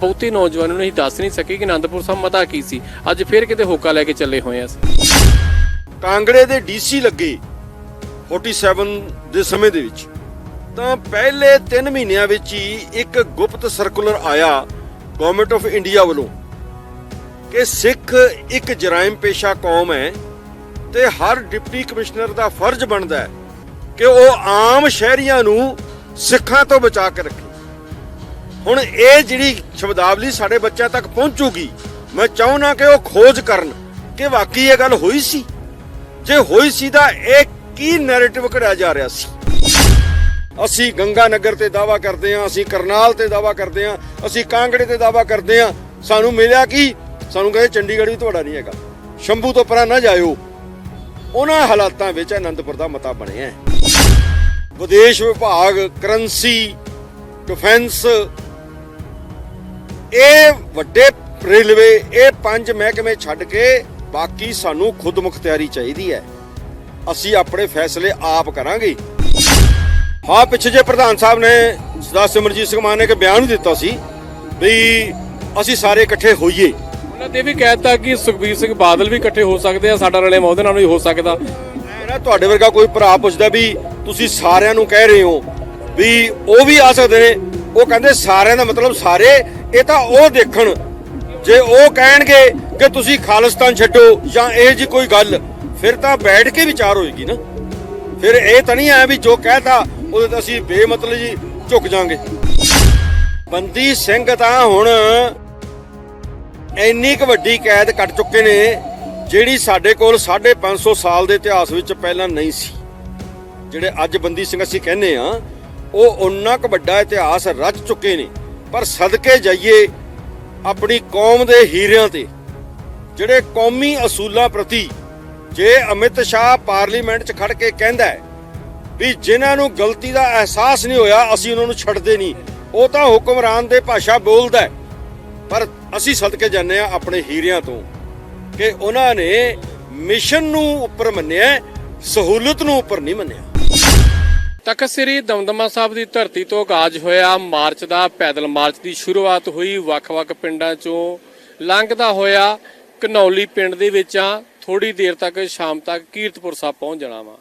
ਬਹੁਤੇ ਨੌਜਵਾਨਾਂ ਨੂੰ ਅਸੀਂ ਦੱਸ ਨਹੀਂ ਸਕੇ ਕਿ ਆਨੰਦਪੁਰ ਸਾਹਿਬ ਮਤਾ ਕੀ ਸੀ। ਅੱਜ ਫੇਰ ਕਿਤੇ ਹੋਕਾ ਲੈ ਕੇ ਚੱਲੇ ਹੋਏ ਆ ਕਾਂਗੜੇ ਦੇ ਡੀਸੀ ਲੱਗੇ 47 ਦੇ ਸਮੇਂ ਦੇ ਵਿੱਚ। ਤਾਂ ਪਹਿਲੇ 3 ਮਹੀਨਿਆਂ ਵਿੱਚ ਹੀ ਇੱਕ ਗੁਪਤ ਸਰਕੂਲਰ ਆਇਆ ਗਵਰਨਮੈਂਟ ਆਫ ਇੰਡੀਆ ਵੱਲੋਂ ਕਿ ਸਿੱਖ ਇੱਕ ਜਰਾਇਮ ਪੇਸ਼ਾ ਕੌਮ ਹੈ ਤੇ ਹਰ ਡਿਪਟੀ ਕਮਿਸ਼ਨਰ ਦਾ ਫਰਜ਼ ਬਣਦਾ ਹੈ ਕਿ ਉਹ ਆਮ ਸ਼ਹਿਰੀਆਂ ਨੂੰ ਸਿੱਖਾਂ ਤੋਂ ਬਚਾ ਕੇ ਰੱਖੇ। ਹੁਣ ਇਹ ਜਿਹੜੀ ਸ਼ਬਦਾਵਲੀ ਸਾਡੇ ਬੱਚਿਆਂ ਤੱਕ ਪਹੁੰਚੂਗੀ, ਮੈਂ ਚਾਹੁੰਦਾ ਕਿ ਉਹ ਖੋਜ ਕਰਨ ਕਿ ਵਾਕਈ ਇਹ ਗੱਲ ਹੋਈ ਸੀ? ਜੇ ਹੋਈ ਸੀ ਤਾਂ ਇਹ ਕੀ ਨੈਰੇਟਿਵ ਘੜਿਆ ਜਾ ਰਿਹਾ ਸੀ? ਅਸੀਂ ਗੰਗਾ ਨਗਰ ਤੇ ਦਾਵਾ ਕਰਦੇ ਹਾਂ, ਅਸੀਂ ਕਰਨਾਲ ਤੇ ਦਾਵਾ ਕਰਦੇ ਹਾਂ, ਅਸੀਂ ਕਾਂਗੜੇ ਤੇ ਦਾਵਾ ਕਰਦੇ ਹਾਂ। ਸਾਨੂੰ ਮਿਲਿਆ ਕੀ? ਸਾਨੂੰ ਕਹਿੰਦੇ ਚੰਡੀਗੜ੍ਹ ਵੀ ਤੁਹਾਡਾ ਨਹੀਂ ਹੈਗਾ। ਸ਼ੰਭੂ ਤੋਂ ਪਰਾਂ ਨਾ ਜਾਇਓ। ਉਹਨਾਂ ਹਾਲਾਤਾਂ ਵਿੱਚ ਆਨੰਦਪੁਰ ਦਾ ਮਤਾ ਬਣਿਆ ਵਿਦੇਸ਼ ਵਿਭਾਗ, ਕਰੰਸੀ, ਡਿਫੈਂਸ ਇਹ ਵੱਡੇ ਰੇਲਵੇ ਇਹ ਪੰਜ ਮਹਿਕਮੇ ਛੱਡ ਕੇ ਬਾਕੀ ਸਾਨੂੰ ਖੁਦ ਮੁਖਤਿਆਰੀ ਚਾਹੀਦੀ ਹੈ। ਅਸੀਂ ਆਪਣੇ ਫੈਸਲੇ ਆਪ ਕਰਾਂਗੇ। ਹਾਂ ਪਿੱਛੇ ਜੇ ਪ੍ਰਧਾਨ ਸਾਹਿਬ ਨੇ ਸਰਦਾਰ ਸਿਮਰਜੀਤ ਸਿੰਘ ਮਾਨ ਨੇ ਇੱਕ ਬਿਆਨ ਦਿੱਤਾ ਸੀ ਵੀ ਅਸੀਂ ਸਾਰੇ ਇਕੱਠੇ ਹੋਈਏ। ਉਹਨਾਂ ਤੇ ਵੀ ਕਹਿਤਾ ਕਿ ਸੁਖਬੀਰ ਸਿੰਘ ਬਾਦਲ ਵੀ ਇਕੱਠੇ ਹੋ ਸਕਦੇ ਆ ਸਾਡਾ ਰਲੇ ਉਹਦੇ ਨਾਲ ਵੀ ਹੋ ਸਕਦਾ। ਨਾ ਤੁਹਾਡੇ ਵਰਗਾ ਕੋਈ ਭਰਾ ਪੁੱਛਦਾ ਵੀ ਤੁਸੀਂ ਸਾਰਿਆਂ ਨੂੰ ਕਹਿ ਰਹੇ ਹੋ ਵੀ ਉਹ ਵੀ ਆ ਸਕਦੇ ਨੇ। ਉਹ ਕਹਿੰਦੇ ਸਾਰਿਆਂ ਦਾ ਮਤਲਬ ਸਾਰੇ ਇਹ ਤਾਂ ਉਹ ਦੇਖਣ। ਜੇ ਉਹ ਕਹਿਣਗੇ ਕਿ ਤੁਸੀਂ ਖਾਲਿਸਤਾਨ ਛੱਡੋ ਜਾਂ ਇਹ ਜੀ ਕੋਈ ਗੱਲ, ਫਿਰ ਤਾਂ ਬੈਠ ਕੇ ਵਿਚਾਰ ਹੋਏਗੀ ਨਾ। ਫਿਰ ਇਹ ਤਾਂ ਨਹੀਂ ਐ ਵੀ ਜੋ ਕਹਿਤਾ, ਉਹਦੇ ਤਾਂ ਅਸੀਂ ਬੇਮਤਲਬ ਜੀ ਝੁਕ ਜਾਾਂਗੇ ਬੰਦੀ ਸਿੰਘ ਤਾਂ ਹੁਣ ਇੰਨੀ ਕੁ ਵੱਡੀ ਕੈਦ ਕੱਟ ਚੁੱਕੇ ਨੇ, ਜਿਹੜੀ ਸਾਡੇ ਕੋਲ 550 ਸਾਲ ਦੇ ਇਤਿਹਾਸ ਵਿੱਚ ਪਹਿਲਾਂ ਨਹੀਂ ਸੀ। ਜਿਹੜੇ ਅੱਜ ਬੰਦੀ ਸਿੰਘ ਅਸੀਂ ਕਹਿੰਦੇ ਆ ਉਹ ਉਨਾ ਕੁ ਵੱਡਾ ਇਤਿਹਾਸ ਰਚ ਚੁੱਕੇ ਨੇ। ਪਰ ਸਦਕੇ ਜਾਈਏ ਆਪਣੀ ਕੌਮ ਦੇ ਹੀਰਿਆਂ ਤੇ, ਜਿਹੜੇ ਕੌਮੀ ਅਸੂਲਾਂ ਪ੍ਰਤੀ ਜੇ ਅਮਿਤ ਸ਼ਾਹ ਪਾਰਲੀਮੈਂਟ 'ਚ ਖੜ ਕੇ ਕਹਿੰਦਾ ਹੈ ਵੀ ਜਿਨ੍ਹਾਂ ਨੂੰ ਗਲਤੀ ਦਾ ਅਹਿਸਾਸ ਨਹੀਂ ਹੋਇਆ, ਅਸੀਂ ਉਹਨਾਂ ਨੂੰ ਛੱਡਦੇ ਨਹੀਂ। ਉਹ ਤਾਂ ਹੁਕਮਰਾਨ ਦੇ ਭਾਸ਼ਾ ਬੋਲਦਾ ਹੈ। ਪਰ ਅਸੀਂ ਸਦਕੇ ਜਾਂਦੇ ਆ ਆਪਣੇ ਹੀਰਿਆਂ ਤੋਂ ਕਿ ਉਹਨਾਂ ਨੇ ਮਿਸ਼ਨ ਨੂੰ ਉੱਪਰ ਮੰਨਿਆ ਸਹੂਲਤ ਨੂੰ ਉੱਪਰ ਨਹੀਂ ਮੰਨਿਆ। ਤਖਤ ਸ੍ਰੀ ਦਮਦਮਾ ਸਾਹਿਬ ਦੀ ਧਰਤੀ ਤੋਂ ਆਗਾਜ਼ ਹੋਇਆ ਮਾਰਚ ਦਾ ਪੈਦਲ ਮਾਰਚ ਦੀ ਸ਼ੁਰੂਆਤ ਹੋਈ। ਵੱਖ-ਵੱਖ ਪਿੰਡਾਂ ਚੋਂ ਲੰਘਦਾ ਹੋਇਆ ਕਨੌਲੀ ਪਿੰਡ ਦੇ ਵਿੱਚ ਆ। ਥੋੜੀ ਦੇਰ ਤੱਕ ਸ਼ਾਮ ਤੱਕ ਕੀਰਤਪੁਰ ਸਾਹਿਬ ਪਹੁੰਚ ਜਾਣਾ ਵਾ।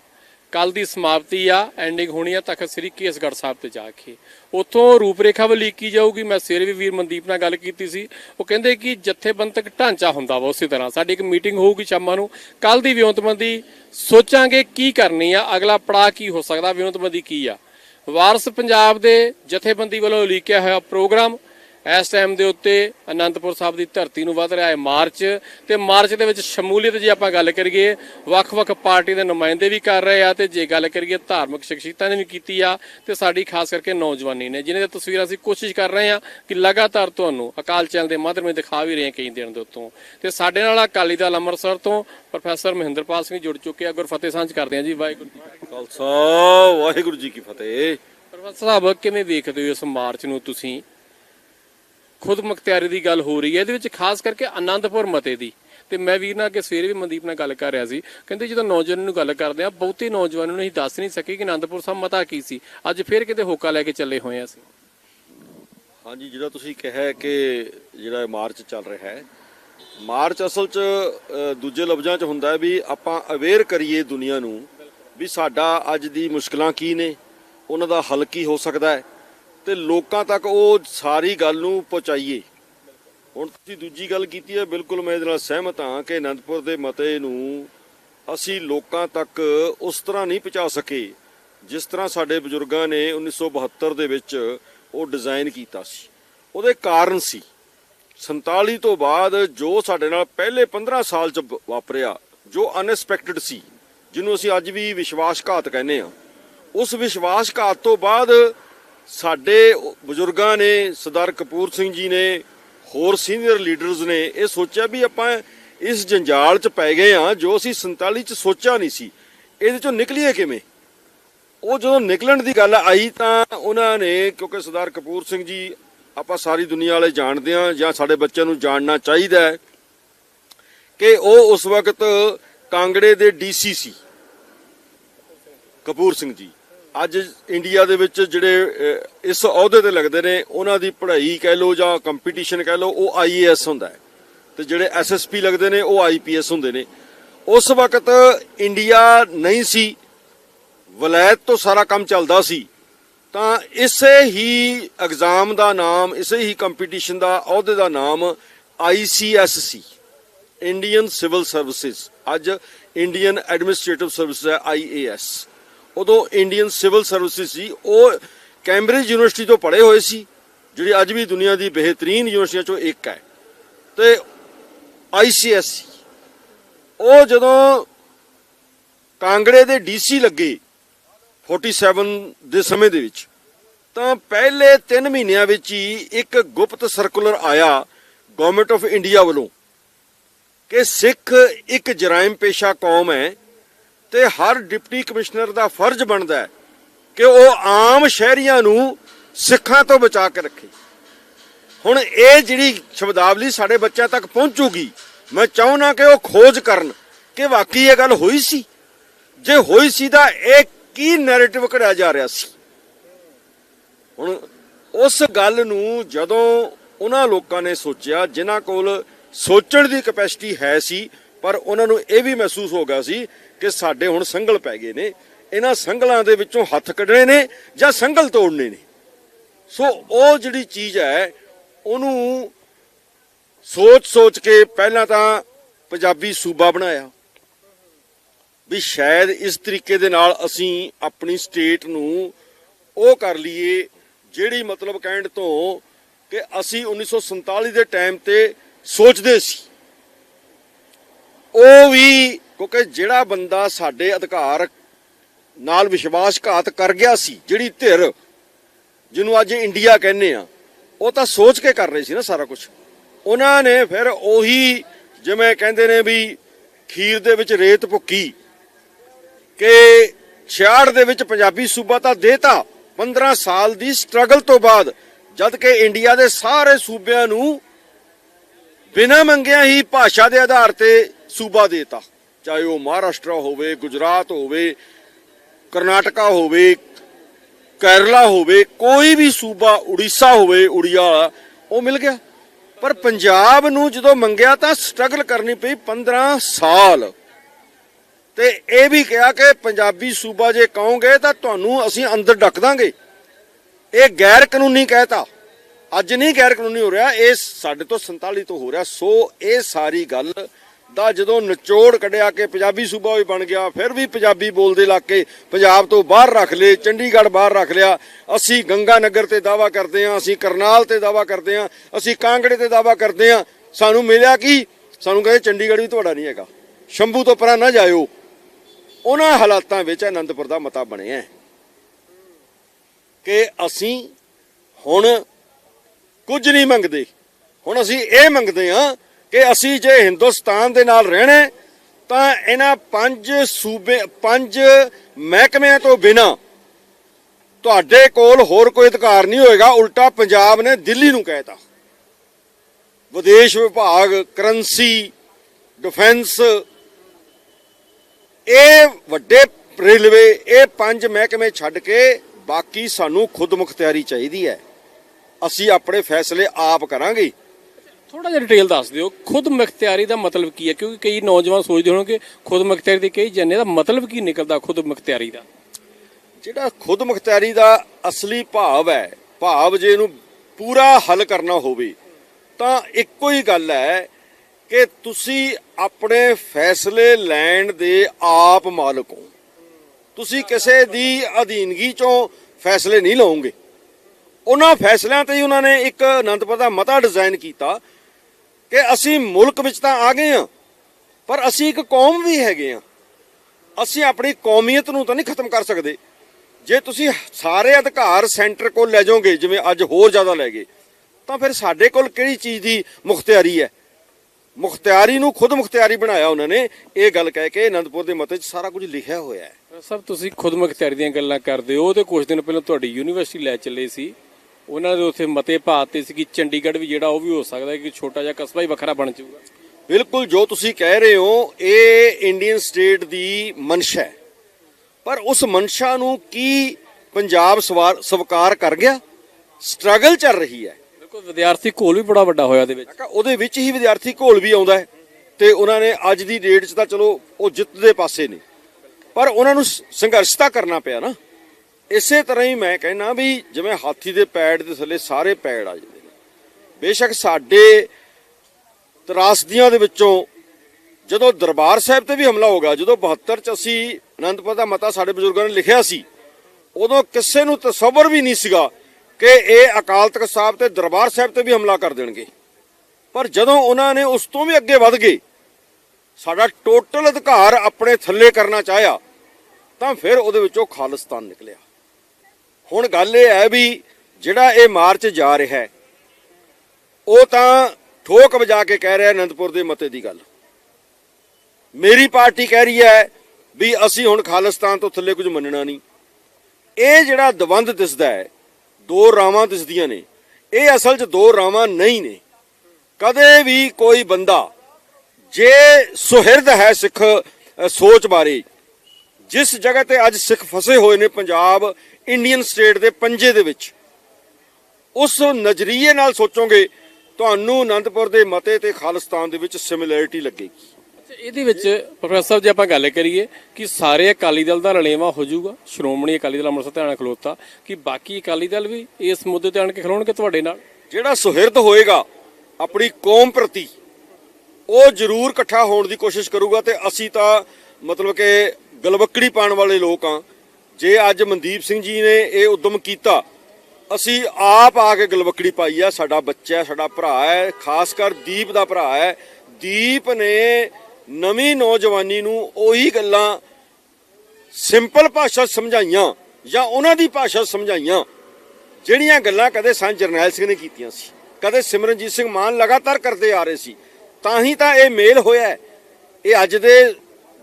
ਕੱਲ ਦੀ ਸਮਾਪਤੀ ਆ ਐਂਡਿੰਗ ਹੋਣੀ ਆ ਤਖਤ ਸ੍ਰੀ ਕੇਸਗੜ੍ਹ ਸਾਹਿਬ ਤੇ ਜਾ ਕੇ। ਉੱਥੋਂ ਰੂਪਰੇਖਾ ਵੀ ਲੀਕੀ ਜਾਊਗੀ, ਮੈਂ ਸਵੇਰੇ ਵੀ ਵੀਰ ਮਨਦੀਪ ਨਾਲ ਗੱਲ ਕੀਤੀ ਸੀ। ਉਹ ਕਹਿੰਦੇ ਕਿ ਜਥੇਬੰਦਕ ਢਾਂਚਾ ਹੁੰਦਾ ਵਾ ਉਸੇ ਤਰ੍ਹਾਂ। ਸਾਡੀ ਇੱਕ ਮੀਟਿੰਗ ਹੋਊਗੀ ਸ਼ਾਮਾਂ ਨੂੰ। ਕੱਲ ਦੀ ਵਿਉਂਤਬੰਦੀ ਸੋਚਾਂਗੇ ਕੀ ਕਰਨੀ ਆ, ਅਗਲਾ ਪੜਾਅ ਕੀ ਹੋ ਸਕਦਾ, ਵਿਉਂਤਬੰਦੀ ਕੀ ਆ। ਵਾਰਸ ਪੰਜਾਬ ਦੇ ਜਥੇਬੰਦੀ ਵੱਲੋਂ ਲੀਕਿਆ ਹੋਇਆ ਪ੍ਰੋਗਰਾਮ ਇਸ ਟਾਈਮ ਦੇ ਉੱਤੇ ਅਨੰਦਪੁਰ ਸਾਹਿਬ ਦੀ ਧਰਤੀ ਨੂੰ ਵਧ ਰਿਹਾ ਹੈ ਮਾਰਚ ਤੇ ਮਾਰਚ ਦੇ ਵਿੱਚ ਸ਼ਮੂਲੀਅਤ ਜੇ ਆਪਾਂ ਗੱਲ ਕਰੀਏ ਵੱਖ-ਵੱਖ ਪਾਰਟੀ ਦੇ ਨੁਮਾਇੰਦੇ ਵੀ ਕਰ ਰਹੇ ਆ ਤੇ ਜੇ ਗੱਲ ਕਰੀਏ ਧਾਰਮਿਕ ਸ਼ਖਸੀਅਤਾਂ ਨੇ ਵੀ ਕੀਤੀ ਆ ਤੇ ਸਾਡੀ ਖਾਸ ਕਰਕੇ ਨੌਜਵਾਨੀ ਨੇ ਜਿਨ੍ਹਾਂ ਦੀਆਂ ਤਸਵੀਰਾਂ ਅਸੀਂ ਕੋਸ਼ਿਸ਼ ਕਰ ਰਹੇ ਆ ਕਿ ਲਗਾਤਾਰ ਤੁਹਾਨੂੰ ਅਕਾਲ ਚੈਨਲ ਦੇ ਮਾਧਿਅਮ ਦਿਖਾ ਵੀ ਰਹੇ ਹਾਂ ਕਈ ਦਿਨ ਦੇ ਉੱਤੋਂ। ਤੇ ਸਾਡੇ ਨਾਲ ਅਕਾਲੀ ਦਲ ਅੰਮ੍ਰਿਤਸਰ ਤੋਂ ਪ੍ਰੋਫੈਸਰ ਮਹਿੰਦਰਪਾਲ ਸਿੰਘ ਜੁੜ ਚੁੱਕੇ ਆ ਗੁਰਫਤਿਹ ਸਾਂਝ ਕਰਦੇ ਆ ਜੀ ਵਾਹਿਗੁਰੂ ਜੀ ਕਾ। ਖਾਲਸਾ। ਵਾਹਿਗੁਰੂ ਜੀ ਕੀ ਫਤਿਹ। ਪ੍ਰੋਫੈਸਰ ਸਾਹਿਬ ਕਿਵੇਂ ਵੇਖਦੇ ਹੋ ਇਸ ਮਾਰਚ ਨੂੰ ਤੁਸੀਂ? ਖੁਦ ਮੁਖਤਿਆਰੀ ਦੀ ਗੱਲ ਹੋ ਰਹੀ ਹੈ। ਇਹਦੇ ਵਿੱਚ ਖਾਸ ਕਰਕੇ ਆਨੰਦਪੁਰ ਮਤੇ ਦੀ। ਤੇ ਮੈਂ ਵੀਰ ਨਾਲ ਕਿ ਸਵੇਰੇ ਵੀ ਮਨਦੀਪ ਨਾਲ ਗੱਲ ਕਰ ਰਿਹਾ ਸੀ। ਕਹਿੰਦੇ ਜਦੋਂ ਨੌਜਵਾਨਾਂ ਨੂੰ ਗੱਲ ਕਰਦੇ ਆ ਬਹੁਤੇ ਨੌਜਵਾਨਾਂ ਨੂੰ ਅਸੀਂ ਦੱਸ ਨਹੀਂ ਸਕੇ ਕਿ ਆਨੰਦਪੁਰ ਸਾਹਿਬ ਮਤਾ ਕੀ ਸੀ। ਅੱਜ ਫੇਰ ਕਿਤੇ ਹੋਕਾ ਲੈ ਕੇ ਚੱਲੇ ਹੋਏ ਆ ਅਸੀਂ। ਹਾਂਜੀ, ਜਿਹੜਾ ਤੁਸੀਂ ਕਿਹਾ ਕਿ ਜਿਹੜਾ ਮਾਰਚ ਚੱਲ ਰਿਹਾ ਹੈ, ਮਾਰਚ ਅਸਲ 'ਚ ਦੂਜੇ ਲਫ਼ਜ਼ਾਂ 'ਚ ਹੁੰਦਾ ਹੈ ਵੀ ਆਪਾਂ ਅਵੇਅਰ ਕਰੀਏ ਦੁਨੀਆ ਨੂੰ ਵੀ ਸਾਡਾ ਅੱਜ ਦੀ ਮੁਸ਼ਕਲਾਂ ਕੀ ਨੇ, ਉਹਨਾਂ ਦਾ ਹੱਲ ਕੀ ਹੋ ਸਕਦਾ ਹੈ। ਤੇ ਲੋਕਾਂ ਤੱਕ ਉਹ ਸਾਰੀ ਗੱਲ ਨੂੰ ਪਹੁੰਚਾਈਏ। ਹੁਣ ਤੁਸੀਂ ਦੂਜੀ ਗੱਲ ਕੀਤੀ ਹੈ, ਬਿਲਕੁਲ ਮੈਂ ਇਹਦੇ ਨਾਲ ਸਹਿਮਤ ਹਾਂ ਕਿ ਅਨੰਦਪੁਰ ਦੇ ਮਤੇ ਨੂੰ ਅਸੀਂ ਲੋਕਾਂ ਤੱਕ ਉਸ ਤਰ੍ਹਾਂ ਨਹੀਂ ਪਹੁੰਚਾ ਸਕੇ, ਜਿਸ ਤਰ੍ਹਾਂ ਸਾਡੇ ਬਜ਼ੁਰਗਾਂ ਨੇ 1972 ਦੇ ਵਿੱਚ ਉਹ ਡਿਜ਼ਾਈਨ ਕੀਤਾ ਸੀ। ਉਹਦੇ ਕਾਰਨ ਸੀ 47 ਤੋਂ ਬਾਅਦ ਜੋ ਸਾਡੇ ਨਾਲ ਪਹਿਲੇ 15 ਸਾਲ ਚ ਬ- ਵਾਪਰਿਆ, ਜੋ ਅਨਐਕਸਪੈਕਟਡ ਸੀ, ਜਿਹਨੂੰ ਅਸੀਂ ਅੱਜ ਵੀ ਵਿਸ਼ਵਾਸਘਾਤ ਕਹਿੰਦੇ ਆ ਉਸ ਵਿਸ਼ਵਾਸਘਾਤ ਤੋਂ ਬਾਅਦ ਸਾਡੇ ਬਜ਼ੁਰਗਾਂ ਨੇ, ਸਰਦਾਰ ਕਪੂਰ ਸਿੰਘ ਜੀ ਨੇ, ਹੋਰ ਸੀਨੀਅਰ ਲੀਡਰਸ ਨੇ ਇਹ ਸੋਚਿਆ ਵੀ ਆਪਾਂ ਇਸ ਜੰਜਾਲ ਚ ਪੈ ਗਏ ਆ ਜੋ ਅਸੀਂ 47 ਚ ਸੋਚਿਆ ਨਹੀਂ ਸੀ। ਇਹਦੇ ਚੋਂ ਨਿਕਲੀਏ ਕਿਵੇਂ? ਉਹ ਜਦੋਂ ਨਿਕਲਣ ਦੀ ਗੱਲ ਆਈ ਤਾਂ ਉਹਨਾਂ ਨੇ, ਕਿਉਂਕਿ ਸਰਦਾਰ ਕਪੂਰ ਸਿੰਘ ਜੀ ਆਪਾਂ ਸਾਰੀ ਦੁਨੀਆ ਵਾਲੇ ਜਾਣਦੇ ਆ ਜਾਂ ਸਾਡੇ ਬੱਚਿਆਂ ਨੂੰ ਜਾਣਨਾ ਚਾਹੀਦਾ ਹੈ ਕਿ ਉਹ ਉਸ ਵਕਤ ਕਾਂਗੜੇ ਦੇ ਡੀਸੀ ਸੀ। ਕਪੂਰ ਸਿੰਘ ਜੀ। ਅੱਜ ਇੰਡੀਆ ਦੇ ਵਿੱਚ ਜਿਹੜੇ ਇਸ ਅਹੁਦੇ ਤੇ ਲੱਗਦੇ ਨੇ, ਉਹਨਾਂ ਦੀ ਪੜ੍ਹਾਈ ਕਹਿ ਲਓ ਜਾਂ ਕੰਪੀਟੀਸ਼ਨ ਕਹਿ ਲਓ, ਉਹ ਆਈਏਐਸ ਹੁੰਦਾ ਹੈ। ਤੇ ਜਿਹੜੇ ਐਸਐਸਪੀ ਲੱਗਦੇ ਨੇ, ਉਹ ਆਈਪੀਐਸ ਹੁੰਦੇ ਨੇ। ਉਸ ਵਕਤ ਇੰਡੀਆ ਨਹੀਂ ਸੀ ਵਲਾਇਤ ਤੋਂ ਸਾਰਾ ਕੰਮ ਚੱਲਦਾ ਸੀ। ਤਾਂ ਇਸੇ ਹੀ ਐਗਜ਼ਾਮ ਦਾ ਨਾਮ, ਇਸੇ ਹੀ ਕੰਪੀਟੀਸ਼ਨ ਦਾ ਅਹੁਦੇ ਦਾ ਨਾਮ ICSC ਇੰਡੀਅਨ ਸਿਵਲ ਸਰਵਿਸਿਜ਼ ਅੱਜ ਇੰਡੀਅਨ ਐਡਮਿਨਿਸਟ੍ਰੇਟਿਵ ਸਰਵਿਸ ਹੈ IAS ਉਦੋਂ ਇੰਡੀਅਨ ਸਿਵਲ ਸਰਵਿਸਿਜ਼ ਸੀ, ਉਹ ਕੈਂਬਰਿਜ ਯੂਨੀਵਰਸਿਟੀ ਤੋਂ ਪੜ੍ਹੇ ਹੋਏ ਸੀ, ਜਿਹੜੀ ਅੱਜ ਵੀ ਦੁਨੀਆ ਦੀ ਬਿਹਤਰੀਨ ਯੂਨੀਵਰਸਿਟੀਆਂ ਚੋਂ ਇੱਕ ਹੈ। ਤੇ ICSC ਉਹ ਜਦੋਂ ਕਾਂਗੜੇ ਦੇ ਡੀਸੀ ਲੱਗੇ 47 ਦੇ ਸਮੇਂ ਦੇ ਵਿੱਚ, ਤਾਂ ਪਹਿਲੇ 3 ਮਹੀਨਿਆਂ ਵਿੱਚ ਹੀ ਇੱਕ ਗੁਪਤ ਸਰਕੂਲਰ ਆਇਆ ਗਵਰਨਮੈਂਟ ਆਫ ਇੰਡੀਆ ਵੱਲੋਂ ਕਿ ਸਿੱਖ ਇੱਕ ਜਰਾਇਮ ਪੇਸ਼ਾ ਕੌਮ ਹੈ ਤੇ ਹਰ ਡਿਪਟੀ ਕਮਿਸ਼ਨਰ ਦਾ ਫਰਜ਼ ਬਣਦਾ ਹੈ ਕਿ ਉਹ ਆਮ ਸ਼ਹਿਰੀਆਂ ਨੂੰ ਸਿੱਖਾਂ ਤੋਂ ਬਚਾ ਕੇ ਰੱਖੇ। ਹੁਣ ਇਹ ਜਿਹੜੀ ਸ਼ਬਦਾਵਲੀ ਸਾਡੇ ਬੱਚਿਆਂ ਤੱਕ ਪਹੁੰਚੂਗੀ, ਮੈਂ ਚਾਹੁੰਦਾ ਕਿ ਉਹ ਖੋਜ ਕਰਨ ਕਿ ਵਾਕਈ ਇਹ ਗੱਲ ਹੋਈ ਸੀ? ਜੇ ਹੋਈ ਸੀ ਤਾਂ ਇਹ ਕੀ ਨੈਰੇਟਿਵ ਕਢਿਆ ਜਾ ਰਿਹਾ ਸੀ? ਹੁਣ ਉਸ ਗੱਲ ਨੂੰ ਜਦੋਂ ਉਹਨਾਂ ਲੋਕਾਂ ਨੇ ਸੋਚਿਆ, ਜਿਨ੍ਹਾਂ ਕੋਲ ਸੋਚਣ ਦੀ ਕਪੈਸਿਟੀ ਹੈ ਸੀ, ਪਰ ਉਹਨਾਂ ਨੂੰ ਇਹ ਵੀ ਮਹਿਸੂਸ ਹੋ ਗਿਆ ਸੀ ਕਿ ਸਾਡੇ ਹੁਣ ਸੰਗਲ ਪੈ ਗਏ ਨੇ, ਇਹਨਾਂ ਸੰਗਲਾਂ ਦੇ ਵਿੱਚੋਂ ਹੱਥ ਕੱਢਣੇ ਨੇ ਜਾਂ ਸੰਗਲ ਤੋੜਨੇ ਨੇ। ਸੋ ਉਹ ਜਿਹੜੀ ਚੀਜ਼ ਹੈ, ਉਹਨੂੰ ਸੋਚ-ਸੋਚ ਕੇ ਪਹਿਲਾਂ ਤਾਂ ਪੰਜਾਬੀ ਸੂਬਾ ਬਣਾਇਆ। ਵੀ ਸ਼ਾਇਦ ਇਸ ਤਰੀਕੇ ਦੇ ਨਾਲ ਅਸੀਂ ਆਪਣੀ ਸਟੇਟ ਨੂੰ ਉਹ ਕਰ ਲਈਏ, ਜਿਹੜੀ ਮਤਲਬ ਕਹਿਣ ਤੋਂ ਕਿ ਅਸੀਂ 1947 ਦੇ ਟਾਈਮ ਤੇ ਸੋਚਦੇ ਸੀ। ਉਹ ਵੀ ਕਿਉਂਕਿ ਜਿਹੜਾ ਬੰਦਾ ਸਾਡੇ ਅਧਿਕਾਰ ਨਾਲ ਵਿਸ਼ਵਾਸਘਾਤ ਕਰ ਗਿਆ ਸੀ, ਜਿਹੜੀ ਧਿਰ ਜਿਹਨੂੰ ਅੱਜ ਇੰਡੀਆ ਕਹਿੰਦੇ ਆ, ਉਹ ਤਾਂ ਸੋਚ ਕੇ ਕਰ ਰਹੇ ਸੀ ਨਾ ਸਾਰਾ ਕੁਝ ਉਹਨਾਂ ਨੇ ਫਿਰ ਉਹੀ ਜਿਵੇਂ ਕਹਿੰਦੇ ਨੇ ਵੀ ਖੀਰ ਦੇ ਵਿੱਚ ਰੇਤ ਭੁੱਕੀ ਕਿ 66 ਦੇ ਵਿੱਚ ਪੰਜਾਬੀ ਸੂਬਾ ਤਾਂ ਦੇਤਾ 15 ਸਾਲ ਦੀ ਸਟਰਗਲ ਤੋਂ ਬਾਅਦ, ਜਦ ਕਿ ਇੰਡੀਆ ਦੇ ਸਾਰੇ ਸੂਬਿਆਂ ਨੂੰ ਬਿਨਾਂ ਮੰਗਿਆ ਹੀ ਭਾਸ਼ਾ ਦੇ ਆਧਾਰ ਤੇ ਸੂਬਾ ਦੇਤਾ। ਚਾਹੇ ਉਹ ਮਹਾਰਾਸ਼ਟਰ ਹੋਵੇ, ਗੁਜਰਾਤ ਹੋਵੇ, ਕਰਨਾਟਕਾ ਹੋਵੇ, ਕੇਰਲਾ ਹੋਵੇ, ਕੋਈ ਵੀ ਸੂਬਾ ਉੜੀਸਾ ਹੋਵੇ, ਉੜੀਆ ਉਹ ਮਿਲ ਗਿਆ। ਪਰ ਪੰਜਾਬ ਨੂੰ ਜਦੋਂ ਮੰਗਿਆ ਤਾਂ ਸਟਰਗਲ ਕਰਨੀ ਪਈ 15 ਸਾਲ। ਤੇ ਇਹ ਵੀ ਕਿਹਾ ਕਿ ਪੰਜਾਬੀ ਸੂਬਾ ਜੇ ਕਹੋਗੇ ਤਾਂ ਤੁਹਾਨੂੰ ਅਸੀਂ ਅੰਦਰ ਡੱਕ ਦਾਂਗੇ। ਇਹ ਗੈਰ ਕਾਨੂੰਨੀ ਕਹਿਤਾ। ਅੱਜ ਨਹੀਂ ਗੈਰ ਕਾਨੂੰਨੀ ਹੋ ਰਿਹਾ, ਇਹ ਸਾਡੇ ਤੋਂ 47 ਤੋਂ ਹੋ ਰਿਹਾ। ਸੋ ਇਹ ਸਾਰੀ ਗੱਲ ਦਾ ਜਦੋਂ ਨਿਚੋੜ ਕੱਢਿਆ ਕਿ ਪੰਜਾਬੀ ਸੂਬਾ ਵੀ ਬਣ ਗਿਆ, ਫਿਰ ਵੀ ਪੰਜਾਬੀ ਬੋਲਦੇ ਇਲਾਕੇ ਪੰਜਾਬ ਤੋਂ ਬਾਹਰ ਰੱਖ ਲਏ, ਚੰਡੀਗੜ੍ਹ ਬਾਹਰ ਰੱਖ ਲਿਆ। ਅਸੀਂ ਗੰਗਾ ਨਗਰ ਤੇ ਦਾਵਾ ਕਰਦੇ ਹਾਂ, ਅਸੀਂ ਕਰਨਾਲ ਤੇ ਦਾਵਾ ਕਰਦੇ ਹਾਂ, ਅਸੀਂ ਕਾਂਗੜੇ ਤੇ ਦਾਵਾ ਕਰਦੇ ਹਾਂ। ਸਾਨੂੰ ਮਿਲਿਆ ਕੀ? ਸਾਨੂੰ ਕਹਿੰਦੇ ਚੰਡੀਗੜ੍ਹ ਵੀ ਤੁਹਾਡਾ ਨਹੀਂ ਹੈਗਾ। ਸ਼ੰਭੂ ਤੋਂ ਪਰਾਂ ਨਾ ਜਾਇਓ। ਉਹਨਾਂ ਹਾਲਾਤਾਂ ਵਿੱਚ ਆਨੰਦਪੁਰ ਦਾ ਮਤਾ ਬਣਿਆ ਕਿ ਅਸੀਂ ਹੁਣ ਕੁਝ ਨਹੀਂ ਮੰਗਦੇ। ਹੁਣ ਅਸੀਂ ਇਹ ਮੰਗਦੇ ਹਾਂ ਕਿ ਅਸੀਂ ਜੇ ਹਿੰਦੁਸਤਾਨ ਦੇ ਨਾਲ ਰਹਿਣਾ ਤਾਂ ਇਹਨਾਂ ਪੰਜ ਸੂਬੇ, ਪੰਜ ਮਹਿਕਮਿਆਂ ਤੋਂ ਬਿਨਾ ਤੁਹਾਡੇ ਕੋਲ ਹੋਰ ਕੋਈ ਅਧਿਕਾਰ ਨਹੀਂ ਹੋਏਗਾ। ਉਲਟਾ ਪੰਜਾਬ ਨੇ ਦਿੱਲੀ ਨੂੰ ਕਹਿਤਾ। ਵਿਦੇਸ਼ ਵਿਭਾਗ, ਕਰੰਸੀ, ਡਿਫੈਂਸ, ਇਹ ਵੱਡੇ ਰੇਲਵੇ, ਇਹ ਪੰਜ ਮਹਿਕਮੇ ਛੱਡ ਕੇ ਬਾਕੀ ਸਾਨੂੰ ਖੁਦ ਮੁਖਤਿਆਰੀ ਚਾਹੀਦੀ ਹੈ। ਅਸੀਂ ਆਪਣੇ ਫੈਸਲੇ ਆਪ ਕਰਾਂਗੇ। ਥੋੜਾ ਜਿਹਾ ਡਿਟੇਲ ਦੱਸ ਦਿਓ, ਖੁਦ ਮੁਖਤਿਆਰੀ ਦਾ ਮਤਲਬ ਕੀ ਹੈ? ਕਿਉਂਕਿ ਕਈ ਨੌਜਵਾਨ ਸੋਚਦੇ ਹੋਣਗੇ, ਖੁਦ ਮੁਖਤਿਆਰੀ ਦੇ ਕਈ ਜੰਨੇ ਦਾ ਮਤਲਬ ਕੀ ਨਿਕਲਦਾ ਖੁਦ ਮੁਖਤਿਆਰੀ ਦਾ? ਜਿਹੜਾ ਖੁਦ ਮੁਖਤਿਆਰੀ ਦਾ ਅਸਲੀ ਭਾਵ ਹੈ, ਭਾਵ ਜੇ ਇਹਨੂੰ ਪੂਰਾ ਹੱਲ ਕਰਨਾ ਹੋਵੇ, ਤਾਂ ਇੱਕੋ ਹੀ ਗੱਲ ਹੈ ਕਿ ਤੁਸੀਂ ਆਪਣੇ ਫੈਸਲੇ ਲੈਣ ਦੇ ਆਪ ਮਾਲਕ ਹੋ। ਤੁਸੀਂ ਕਿਸੇ ਦੀ ਅਧੀਨਗੀ ਚੋਂ ਫੈਸਲੇ ਨਹੀਂ ਲਓਗੇ। ਉਹਨਾਂ ਫੈਸਲਿਆਂ ਤੇ ਹੀ ਉਹਨਾਂ ਨੇ ਇੱਕ ਅਨੰਦਪੁਰ ਦਾ ਮਤਾ ਡਿਜ਼ਾਈਨ ਕੀਤਾ ਕਿ ਅਸੀਂ ਮੁਲਕ ਵਿੱਚ ਤਾਂ ਆ ਗਏ ਹਾਂ, ਪਰ ਅਸੀਂ ਇੱਕ ਕੌਮ ਵੀ ਹੈਗੇ ਹਾਂ। ਅਸੀਂ ਆਪਣੀ ਕੌਮੀਅਤ ਨੂੰ ਤਾਂ ਨਹੀਂ ਖਤਮ ਕਰ ਸਕਦੇ। ਜੇ ਤੁਸੀਂ ਸਾਰੇ ਅਧਿਕਾਰ ਸੈਂਟਰ ਕੋਲ ਲੈ ਜਾਓਗੇ, ਜਿਵੇਂ ਅੱਜ ਹੋਰ ਜ਼ਿਆਦਾ ਲੈ ਗਏ, ਤਾਂ ਫਿਰ ਸਾਡੇ ਕੋਲ ਕਿਹੜੀ ਚੀਜ਼ ਦੀ ਮੁਖਤਿਆਰੀ ਹੈ? ਮੁਖਤਿਆਰੀ ਨੂੰ ਖੁਦ ਮੁਖਤਿਆਰੀ ਬਣਾਇਆ ਉਹਨਾਂ ਨੇ। ਇਹ ਗੱਲ ਕਹਿ ਕੇ ਅਨੰਦਪੁਰ ਦੇ ਮਤੇ 'ਚ ਸਾਰਾ ਕੁਝ ਲਿਖਿਆ ਹੋਇਆ ਹੈ। ਸਭ ਤੁਸੀਂ ਖੁਦ ਮੁਖਤਿਆਰੀ ਦੀਆਂ ਗੱਲਾਂ ਕਰਦੇ ਹੋ ਤੇ ਕੁਝ ਦਿਨ ਪਹਿਲਾਂ ਤੁਹਾਡੀ ਯੂਨੀਵਰਸਿਟੀ ਲੈ ਚੱਲੇ ਸੀ। ਉਹਨਾਂ ਦੇ ਉੱਥੇ ਮਤੇ ਪਾਤੇ ਸੀ ਕਿ ਚੰਡੀਗੜ੍ਹ ਵੀ ਜਿਹੜਾ ਉਹ ਵੀ ਹੋ ਸਕਦਾ ਹੈ ਕਿ ਛੋਟਾ ਜਿਹਾ ਕਸਬਾ ਹੀ ਵੱਖਰਾ ਬਣ ਜਾਊਗਾ। ਬਿਲਕੁਲ ਜੋ ਤੁਸੀਂ ਕਹਿ ਰਹੇ ਹੋ ਇਹ ਇੰਡੀਅਨ ਸਟੇਟ ਦੀ ਮਨਸ਼ਾ ਹੈ। ਪਰ ਉਸ ਮਨਸ਼ਾ ਨੂੰ ਕੀ ਪੰਜਾਬ ਸਵਾਰ ਸਵਕਾਰ ਕਰ ਗਿਆ? ਸਟਰਗਲ ਚੱਲ ਰਹੀ ਹੈ। ਬਿਲਕੁਲ ਵਿਦਿਆਰਥੀ ਘੋਲ ਵੀ ਬੜਾ ਵੱਡਾ ਹੋਇਆ ਦੇ ਵਿੱਚ। ਉਹਦੇ ਵਿੱਚ ਹੀ ਵਿਦਿਆਰਥੀ ਘੋਲ ਵੀ ਆਉਂਦਾ ਹੈ ਤੇ ਉਹਨਾਂ ਨੇ ਅੱਜ ਦੀ ਡੇਟ 'ਚ ਤਾਂ ਚਲੋ ਉਹ ਜਿੱਤ ਦੇ ਪਾਸੇ ਨੇ। ਪਰ ਉਹਨਾਂ ਨੂੰ ਸੰਘਰਸ਼ ਤਾਂ ਕਰਨਾ ਪਿਆ ਨਾ। ਇਸੇ ਤਰ੍ਹਾਂ ਹੀ ਮੈਂ ਕਹਿੰਨਾ ਵੀ ਜਿਵੇਂ ਹਾਥੀ ਦੇ ਪੈੜ ਦੇ ਥੱਲੇ ਸਾਰੇ ਪੈੜ ਆ ਜਾਂਦੇ ਨੇ। ਬੇਸ਼ੱਕ ਸਾਡੇ ਤਰਾਸਦੀਆਂ ਦੇ ਵਿੱਚੋਂ ਜਦੋਂ ਦਰਬਾਰ ਸਾਹਿਬ ਤੇ ਵੀ ਹਮਲਾ ਹੋ ਗਿਆ, ਜਦੋਂ 72 ਚ ਅਸੀਂ ਅਨੰਦਪੁਰ ਦਾ ਮਤਾ ਸਾਡੇ ਬਜ਼ੁਰਗਾਂ ਨੇ ਲਿਖਿਆ ਸੀ, ਉਦੋਂ ਕਿਸੇ ਨੂੰ ਤਸੱਵਰ ਵੀ ਨਹੀਂ ਸੀਗਾ ਕਿ ਇਹ ਅਕਾਲ ਤਖਤ ਸਾਹਿਬ ਤੇ ਦਰਬਾਰ ਸਾਹਿਬ ਤੇ ਵੀ ਹਮਲਾ ਕਰ ਦੇਣਗੇ। ਪਰ ਜਦੋਂ ਉਹਨਾਂ ਨੇ ਉਸ ਤੋਂ ਵੀ ਅੱਗੇ ਵੱਧ ਗਏ, ਸਾਡਾ ਟੋਟਲ ਅਧਿਕਾਰ ਆਪਣੇ ਥੱਲੇ ਕਰਨਾ ਚਾਹਿਆ, ਤਾਂ ਫਿਰ ਉਹਦੇ ਵਿੱਚੋਂ ਖਾਲਿਸਤਾਨ ਨਿਕਲਿਆ। ਹੁਣ ਗੱਲ ਇਹ ਹੈ ਵੀ ਜਿਹੜਾ ਇਹ ਮਾਰਚ ਜਾ ਰਿਹਾ ਹੈ, ਉਹ ਤਾਂ ਠੋਕ ਵਜਾ ਕੇ ਕਹਿ ਰਿਹਾ ਅਨੰਦਪੁਰ ਦੇ ਮਤੇ ਦੀ ਗੱਲ। ਮੇਰੀ ਪਾਰਟੀ ਕਹਿ ਰਹੀ ਹੈ ਵੀ ਅਸੀਂ ਹੁਣ ਖਾਲਿਸਤਾਨ ਤੋਂ ਥੱਲੇ ਕੁਝ ਮੰਨਣਾ ਨਹੀਂ। ਇਹ ਜਿਹੜਾ ਦਵੰਦ ਦਿਸਦਾ ਹੈ, ਦੋ ਰਾਵਾਂ ਦਿਸਦੀਆਂ ਨੇ। ਇਹ ਅਸਲ 'ਚ ਦੋ ਰਾਵਾਂ ਨਹੀਂ ਨੇ। ਕਦੇ ਵੀ ਕੋਈ ਬੰਦਾ ਜੇ ਸੁਹਿਰਦ ਹੈ ਸਿੱਖ ਸੋਚ ਬਾਰੇ ਜਿਸ ਜਗ੍ਹਾ ਤੇ ਅੱਜ ਸਿੱਖ ਫਸੇ ਹੋਏ ਨੇ ਪੰਜਾਬ ਇੰਡੀਅਨ ਸਟੇਟ ਦੇ ਪੰਜੇ ਦੇ ਵਿੱਚ ਉਸ ਨਜ਼ਰੀਏ ਨਾਲ ਸੋਚੋਗੇ ਤੁਹਾਨੂੰ ਅਨੰਦਪੁਰ ਦੇ ਮਤੇ ਤੇ ਖਾਲਿਸਤਾਨ ਦੇ ਵਿੱਚ ਸਿਮਿਲੈਰਿਟੀ ਲੱਗੇਗੀ। ਇਹਦੇ ਵਿੱਚ ਪ੍ਰੋਫੈਸਰ ਸਾਹਿਬ ਜੇ ਆਪਾਂ ਗੱਲ ਕਰੀਏ ਕਿ ਸਾਰੇ ਅਕਾਲੀ ਦਲ ਦਾ ਰਲੇਵਾ ਹੋ ਜਾਊਗਾ ਸ਼੍ਰੋਮਣੀ ਅਕਾਲੀ ਦਲ ਅੰਮ੍ਰਿਤਸਰ ਤੇ ਆਣ ਖਲੋਤਾ ਕਿ ਬਾਕੀ ਅਕਾਲੀ ਦਲ ਵੀ ਇਸ ਮੁੱਦੇ ਤੇ ਆਣ ਕੇ ਖਲੋਣਗੇ ਤੁਹਾਡੇ ਨਾਲ? ਜਿਹੜਾ ਸੁਹਿਰਦ ਹੋਏਗਾ ਆਪਣੀ ਕੌਮ ਪ੍ਰਤੀ ਉਹ ਜ਼ਰੂਰ ਇਕੱਠਾ ਹੋਣ ਦੀ ਕੋਸ਼ਿਸ਼ ਕਰੂਗਾ ਤੇ ਅਸੀਂ ਤਾਂ ਮਤਲਬ ਕਿ ਗਲਵੱਕੜੀ ਪਾਣ ਵਾਲੇ ਲੋਕ ਆ ਜੇ ਅੱਜ ਮਨਦੀਪ ਸਿੰਘ ਜੀ ਨੇ ਇਹ ਉਦਮ ਕੀਤਾ, ਅਸੀਂ ਆਪ ਆ ਕੇ ਗਲਵੱਕੜੀ ਪਾਈ ਆ। ਸਾਡਾ ਬੱਚਾ ਸਾਡਾ ਭਰਾ ਹੈ, ਖਾਸ ਕਰ ਦੀਪ ਦਾ ਭਰਾ ਹੈ। ਦੀਪ ਨੇ ਨਵੀਂ ਨੌਜਵਾਨੀ ਨੂੰ ਉਹੀ ਗੱਲਾਂ ਸਿੰਪਲ ਭਾਸ਼ਾ ਸਮਝਾਈਆਂ ਜਾਂ ਉਹਨਾਂ ਦੀ ਭਾਸ਼ਾ ਸਮਝਾਈਆਂ, ਜਿਹੜੀਆਂ ਗੱਲਾਂ ਕਦੇ ਸੰਤ ਜਰਨੈਲ ਸਿੰਘ ਨੇ ਕੀਤੀਆਂ ਸੀ, ਕਦੇ ਸਿਮਰਨਜੀਤ ਸਿੰਘ ਮਾਨ ਲਗਾਤਾਰ ਕਰਦੇ ਆ ਰਹੇ ਸੀ। ਤਾਂ ਹੀ ਤਾਂ ਇਹ ਮੇਲ ਹੋਇਆ ਇਹ ਅੱਜ ਦੇ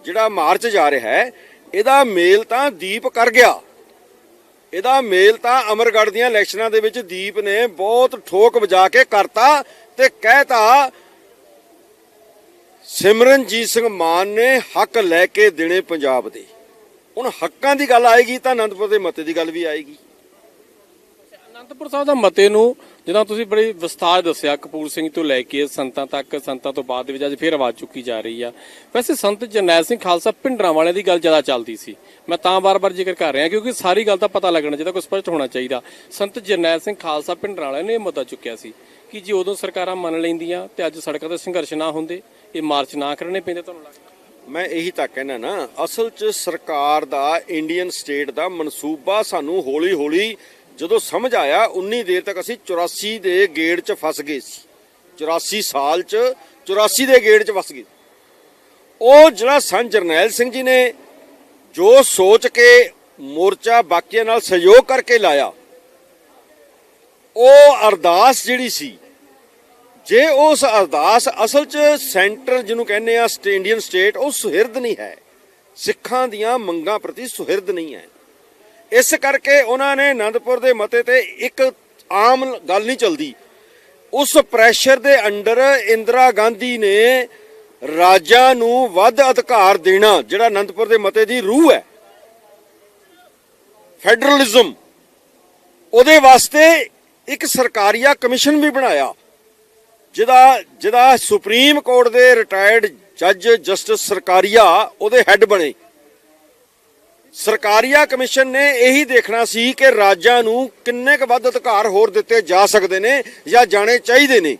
ਜਿਹੜਾ ਮਾਰਚ ਜਾ ਰਿਹਾ ਹੈ, ਇਹਦਾ ਮੇਲ ਤਾਂ ਦੀਪ ਕਰ ਗਿਆ। ਇਹਦਾ ਮੇਲ ਤਾਂ ਅਮਰਗੜ੍ਹ ਦੀਆਂ ਇਲੈਕਸ਼ਨਾਂ ਦੇ ਵਿੱਚ ਦੀਪ ਨੇ ਬਹੁਤ ਠੋਕ ਵਜਾ ਕੇ ਕਰਤਾ ਤੇ ਕਹਿਤਾ ਸਿਮਰਨਜੀਤ ਸਿੰਘ ਮਾਨ ਨੇ ਹੱਕ ਲੈ ਕੇ ਦੇਣੇ ਪੰਜਾਬ ਦੇ। ਹੁਣ ਹੱਕਾਂ ਦੀ ਗੱਲ ਆਏਗੀ ਤਾਂ ਅਨੰਦਪੁਰ ਦੇ ਮਤੇ ਦੀ ਗੱਲ ਵੀ ਆਏਗੀ। ਅਨੰਦਪੁਰ ਸਾਹਿਬ ਦਾ ਮਤੇ ਨੂੰ ਜਿੱਦਾਂ ਤੁਸੀਂ ਬੜੀ ਵਿਸਥਾਰ ਦੱਸਿਆ ਕਪੂਰ ਸਿੰਘ ਤੋਂ ਲੈ ਕੇ ਸੰਤਾਂ ਤੱਕ, ਸੰਤਾਂ ਤੋਂ ਬਾਅਦ ਦੇ ਵਿੱਚ ਅੱਜ ਫੇਰ ਆਵਾਜ਼ ਚੁੱਕੀ ਜਾ ਰਹੀ ਆ। ਵੈਸੇ ਸੰਤ ਜਰਨੈਲ ਸਿੰਘ ਖਾਲਸਾ ਪਿੰਡਰਾਂ ਵਾਲਿਆਂ ਦੀ ਗੱਲ ਜ਼ਿਆਦਾ ਚੱਲਦੀ ਸੀ। ਮੈਂ ਤਾਂ ਬਾਰ-ਬਾਰ ਜ਼ਿਕਰ ਕਰ ਰਿਹਾ ਕਿਉਂਕਿ ਸਾਰੀ ਗੱਲ ਦਾ ਪਤਾ ਲੱਗਣਾ ਚਾਹੀਦਾ ਕੋਈ ਸਪਸ਼ਟ ਹੋਣਾ ਚਾਹੀਦਾ। ਸੰਤ ਜਰਨੈਲ ਸਿੰਘ ਖਾਲਸਾ ਪਿੰਡਰਾਂ ਵਾਲਿਆਂ ਨੇ ਇਹ ਮੁੱਦਾ ਚੁੱਕਿਆ ਸੀ ਕਿ ਜੇ ਉਦੋਂ ਸਰਕਾਰਾਂ ਮੰਨ ਲੈਂਦੀਆਂ ਤੇ ਅੱਜ ਸੜਕਾਂ ਤੇ ਸੰਘਰਸ਼ ਨਾ ਹੁੰਦੇ, ਇਹ ਮਾਰਚ ਨਾ ਕਰਨੇ ਪੈਂਦੇ ਤੁਹਾਨੂੰ ਲੱਗਦਾ? ਮੈਂ ਇਹੀ ਤਾਂ ਕਹਿਣਾ ਨਾ, ਅਸਲ 'ਚ ਸਰਕਾਰ ਦਾ, ਇੰਡੀਅਨ ਸਟੇਟ ਦਾ ਮਨਸੂਬਾ ਸਾਨੂੰ ਹੌਲੀ-ਹੌਲੀ ਜਦੋਂ ਸਮਝ ਆਇਆ, ਉਨੀ ਦੇਰ ਤੱਕ ਅਸੀਂ 84 ਦੇ ਗੇੜ 'ਚ ਫਸ ਗਏ ਸੀ। 84 ਸਾਲ 'ਚ 84 ਦੇ ਗੇੜ 'ਚ ਫਸ ਗਏ। ਉਹ ਜਿਹੜਾ ਸੰਤ ਜਰਨੈਲ ਸਿੰਘ ਜੀ ਨੇ ਜੋ ਸੋਚ ਕੇ ਮੋਰਚਾ ਬਾਕੀਆਂ ਨਾਲ ਸਹਿਯੋਗ ਕਰਕੇ ਲਾਇਆ, ਉਹ ਅਰਦਾਸ ਜਿਹੜੀ ਸੀ, ਜੇ ਉਸ ਅਰਦਾਸ ਅਸਲ 'ਚ ਸੈਂਟਰ ਜਿਹਨੂੰ ਕਹਿੰਦੇ ਆ ਸਟੇ ਇੰਡੀਅਨ ਸਟੇਟ, ਉਹ ਸੁਹਿਰਦ ਨਹੀਂ ਹੈ। ਸਿੱਖਾਂ ਦੀਆਂ ਮੰਗਾਂ ਪ੍ਰਤੀ ਸੁਹਿਰਦ ਨਹੀਂ ਹੈ। ਇਸ ਕਰਕੇ ਉਹਨਾਂ ਨੇ ਆਨੰਦਪੁਰ ਦੇ ਮਤੇ ਤੇ ਇੱਕ ਆਮ ਗੱਲ ਨਹੀਂ ਚੱਲਦੀ। ਉਸ ਪ੍ਰੈਸ਼ਰ ਦੇ ਅੰਡਰ ਇੰਦਰਾ ਗਾਂਧੀ ਨੇ ਰਾਜਾਂ ਨੂੰ ਵੱਧ ਅਧਿਕਾਰ ਦੇਣਾ, ਜਿਹੜਾ ਆਨੰਦਪੁਰ ਦੇ ਮਤੇ ਦੀ ਰੂਹ ਹੈ। ਫੈਡਰਲਿਜ਼ਮ ਉਹਦੇ ਵਾਸਤੇ ਇੱਕ ਸਰਕਾਰੀਆ ਕਮਿਸ਼ਨ ਵੀ ਬਣਾਇਆ। ਜਿਹਦਾ ਜਿਹਦਾ ਸੁਪਰੀਮ ਕੋਰਟ ਦੇ ਰਿਟਾਇਰਡ ਜੱਜ ਜਸਟਿਸ ਸਰਕਾਰੀਆ ਉਹਦੇ ਹੈੱਡ ਬਣੇ। ਸਰਕਾਰੀਆ ਕਮਿਸ਼ਨ ਨੇ ਇਹੀ ਦੇਖਣਾ ਸੀ ਕਿ ਰਾਜਾਂ ਨੂੰ ਕਿੰਨੇ ਕੁ ਵੱਧ ਅਧਿਕਾਰ ਹੋਰ ਦਿੱਤੇ ਜਾ ਸਕਦੇ ਨੇ ਜਾਂ ਜਾਣੇ ਚਾਹੀਦੇ ਨੇ।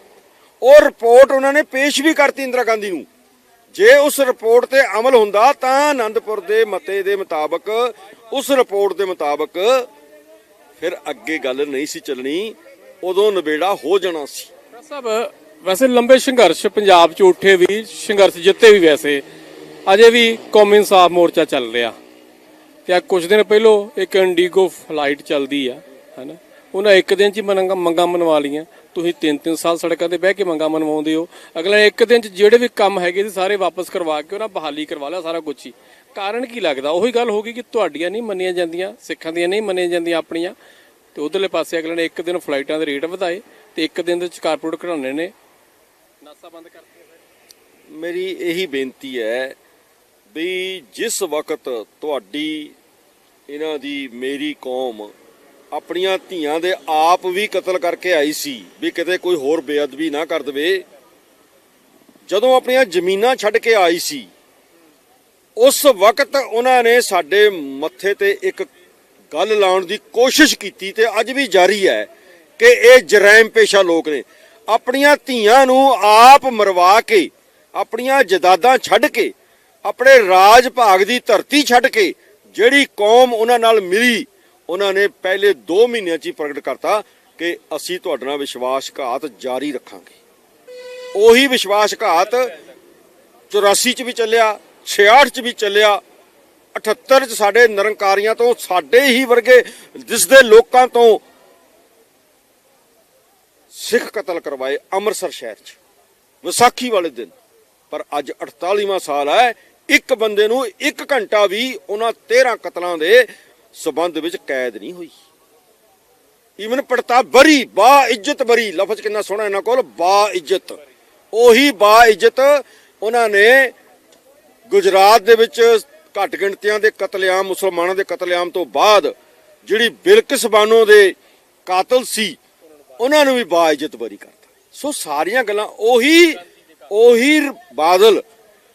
ਉਹ ਰਿਪੋਰਟ ਉਹਨਾਂ ਨੇ ਪੇਸ਼ ਵੀ ਕਰਤੀ ਇੰਦਰਾ ਗਾਂਧੀ ਨੂੰ। ਜੇ ਉਸ ਰਿਪੋਰਟ ਤੇ ਅਮਲ ਹੁੰਦਾ ਤਾਂ ਆਨੰਦਪੁਰ ਦੇ ਮਤੇ ਦੇ ਮੁਤਾਬਕ, ਉਸ ਰਿਪੋਰਟ ਦੇ ਮੁਤਾਬਕ ਫਿਰ ਅੱਗੇ ਗੱਲ ਨਹੀਂ ਸੀ ਚੱਲਣੀ, ਉਦੋਂ ਨਿਬੇੜਾ ਹੋ ਜਾਣਾ ਸੀ। ਸਾਹਿਬ, ਵੈਸੇ ਲੰਬੇ ਸੰਘਰਸ਼ ਪੰਜਾਬ 'ਚ ਉੱਠੇ ਵੀ, ਸੰਘਰਸ਼ ਜਿੱਤੇ ਵੀ ਵੈਸੇ। ਅਜੇ ਵੀ ਕੌਮੀ ਇਨਸਾਫ ਮੋਰਚਾ ਚੱਲ ਰਿਹਾ। ਤੇ ਆ ਕੁਝ ਦਿਨ ਪਹਿਲੋਂ ਇੱਕ ਇੰਡੀਗੋ ਫਲਾਈਟ ਚੱਲਦੀ ਆ, ਹਨਾ? ਉਹਨਾਂ ਇੱਕ ਦਿਨ 'ਚ ਹੀ ਮੰਗਾਂ ਮੰਗਾਂ ਮਨਵਾ ਲੀਆਂ ਤੁਸੀਂ ਤਿੰਨ ਤਿੰਨ ਸਾਲ ਸੜਕਾਂ ਤੇ ਬਹਿ ਕੇ ਮੰਗਾਂ ਮਨਵਾਉਂਦੇ ਹੋ। ਅਗਲੇ ਇੱਕ ਦਿਨ 'ਚ ਜਿਹੜੇ ਵੀ ਕੰਮ ਹੈਗੇ ਸੀ, ਸਾਰੇ ਵਾਪਸ ਕਰਵਾ ਕੇ ਉਹਨਾਂ ਬਹਾਲੀ ਕਰਵਾ ਲਿਆ ਸਾਰਾ ਕੁਝ ਹੀ। ਕਾਰਨ ਕੀ ਲੱਗਦਾ? ਉਹੀ ਗੱਲ ਹੋ ਗਈ ਕਿ ਤੁਹਾਡੀਆਂ ਨਹੀਂ ਮੰਨੀਆਂ ਜਾਂਦੀਆਂ, ਸਿੱਖਾਂ ਦੀਆਂ ਨਹੀਂ ਮੰਨੀਆਂ ਜਾਂਦੀਆਂ ਆਪਣੀਆਂ। ਤੇ ਉਧਰਲੇ ਪਾਸੇ ਅਗਲੇ ਨੇ ਇੱਕ ਦਿਨ ਫਲਾਈਟਾਂ ਦੇ ਰੇਟ ਵਧਾਏ ਤੇ ਇੱਕ ਦਿਨ ਦੇ ਵਿੱਚ ਕਾਰਪੋਰੇਟ ਘਟਾਉਣੇ ਨੇ ਨਾਸਾ ਬੰਦ ਕਰਤੇ। ਮੇਰੀ ਇਹੀ ਬੇਨਤੀ ਹੈ ਵੀ ਜਿਸ ਵਕਤ ਤੁਹਾਡੀ, ਇਹਨਾਂ ਦੀ ਮੇਰੀ ਕੌਮ ਆਪਣੀਆਂ ਧੀਆਂ ਦੇ ਆਪ ਵੀ ਕਤਲ ਕਰਕੇ ਆਈ ਸੀ, ਵੀ ਕਿਤੇ ਕੋਈ ਹੋਰ ਬੇਅਦਬੀ ਨਾ ਕਰ ਦਵੇ, ਜਦੋਂ ਆਪਣੀਆਂ ਜ਼ਮੀਨਾਂ ਛੱਡ ਕੇ ਆਈ ਸੀ, ਉਸ ਵਕਤ ਉਹਨਾਂ ਨੇ ਸਾਡੇ ਮੱਥੇ ਤੇ ਇੱਕ ਗੱਲ ਲਾਉਣ ਦੀ ਕੋਸ਼ਿਸ਼ ਕੀਤੀ ਤੇ ਅੱਜ ਵੀ ਜਾਰੀ ਹੈ ਕਿ ਇਹ ਜਰਾਇਮ ਪੇਸ਼ਾ ਲੋਕ ਨੇ। ਆਪਣੀਆਂ ਧੀਆਂ ਨੂੰ ਆਪ ਮਰਵਾ ਕੇ, ਆਪਣੀਆਂ ਜਦਾਦਾਂ ਛੱਡ ਕੇ ਆਪਣੇ ਰਾਜ ਭਾਗ ਦੀ ਧਰਤੀ ਛੱਡ ਕੇ ਜਿਹੜੀ ਕੌਮ ਉਹਨਾਂ ਨਾਲ ਮਿਲੀ, ਉਹਨਾਂ ਨੇ ਪਹਿਲੇ 2 ਮਹੀਨਿਆਂ 'ਚ ਹੀ ਪ੍ਰਗਟ ਕਰਤਾ ਕਿ ਅਸੀਂ ਤੁਹਾਡੇ ਨਾਲ ਵਿਸ਼ਵਾਸਘਾਤ ਜਾਰੀ ਰੱਖਾਂਗੇ। ਉਹੀ ਵਿਸ਼ਵਾਸਘਾਤ 84 ਚ ਵੀ ਚੱਲਿਆ 66 ਚ ਵੀ ਚੱਲਿਆ 78 ਚ ਸਾਡੇ ਨਿਰੰਕਾਰੀਆਂ ਤੋਂ, ਸਾਡੇ ਹੀ ਵਰਗੇ ਦਿਸਦੇ ਲੋਕਾਂ ਤੋਂ ਸਿੱਖ ਕਤਲ ਕਰਵਾਏ ਅੰਮ੍ਰਿਤਸਰ ਸ਼ਹਿਰ 'ਚ, ਵਿਸਾਖੀ ਵਾਲੇ ਦਿਨ। ਪਰ ਅੱਜ 48ਵਾਂ ਸਾਲ ਹੈ ਇੱਕ ਬੰਦੇ ਨੂੰ 1 ਘੰਟਾ ਵੀ ਉਹਨਾਂ 13 ਕਤਲਾਂ ਦੇ ਸਬੰਧ ਵਿੱਚ ਕੈਦ ਨਹੀਂ ਹੋਈ। ਈਵਨ ਪ੍ਰਤਾਪ ਬਰੀ, ਬਾ ਇੱਜ਼ਤ ਬਰੀ, ਲਫ਼ਜ਼ ਕਿੰਨਾ ਸੋਹਣਾ ਇਹਨਾਂ ਕੋਲ, ਬਾ ਇੱਜ਼ਤ। ਉਹੀ ਬਾ ਇੱਜ਼ਤ ਉਹਨਾਂ ਨੇ ਗੁਜਰਾਤ ਦੇ ਵਿੱਚ ਘੱਟ ਗਿਣਤੀਆਂ ਦੇ ਕਤਲੇਆਮ, ਮੁਸਲਮਾਨਾਂ ਦੇ ਕਤਲੇਆਮ ਤੋਂ ਬਾਅਦ ਜਿਹੜੀ ਬਿਲਕਿਸ ਬਾਨੋ ਦੇ ਕਾਤਲ ਸੀ, ਉਹਨਾਂ ਨੂੰ ਵੀ ਬਾ ਬਰੀ ਕਰਤਾ। ਸੋ ਸਾਰੀਆਂ ਗੱਲਾਂ, ਉਹੀ ਉਹੀ ਬਾਦਲ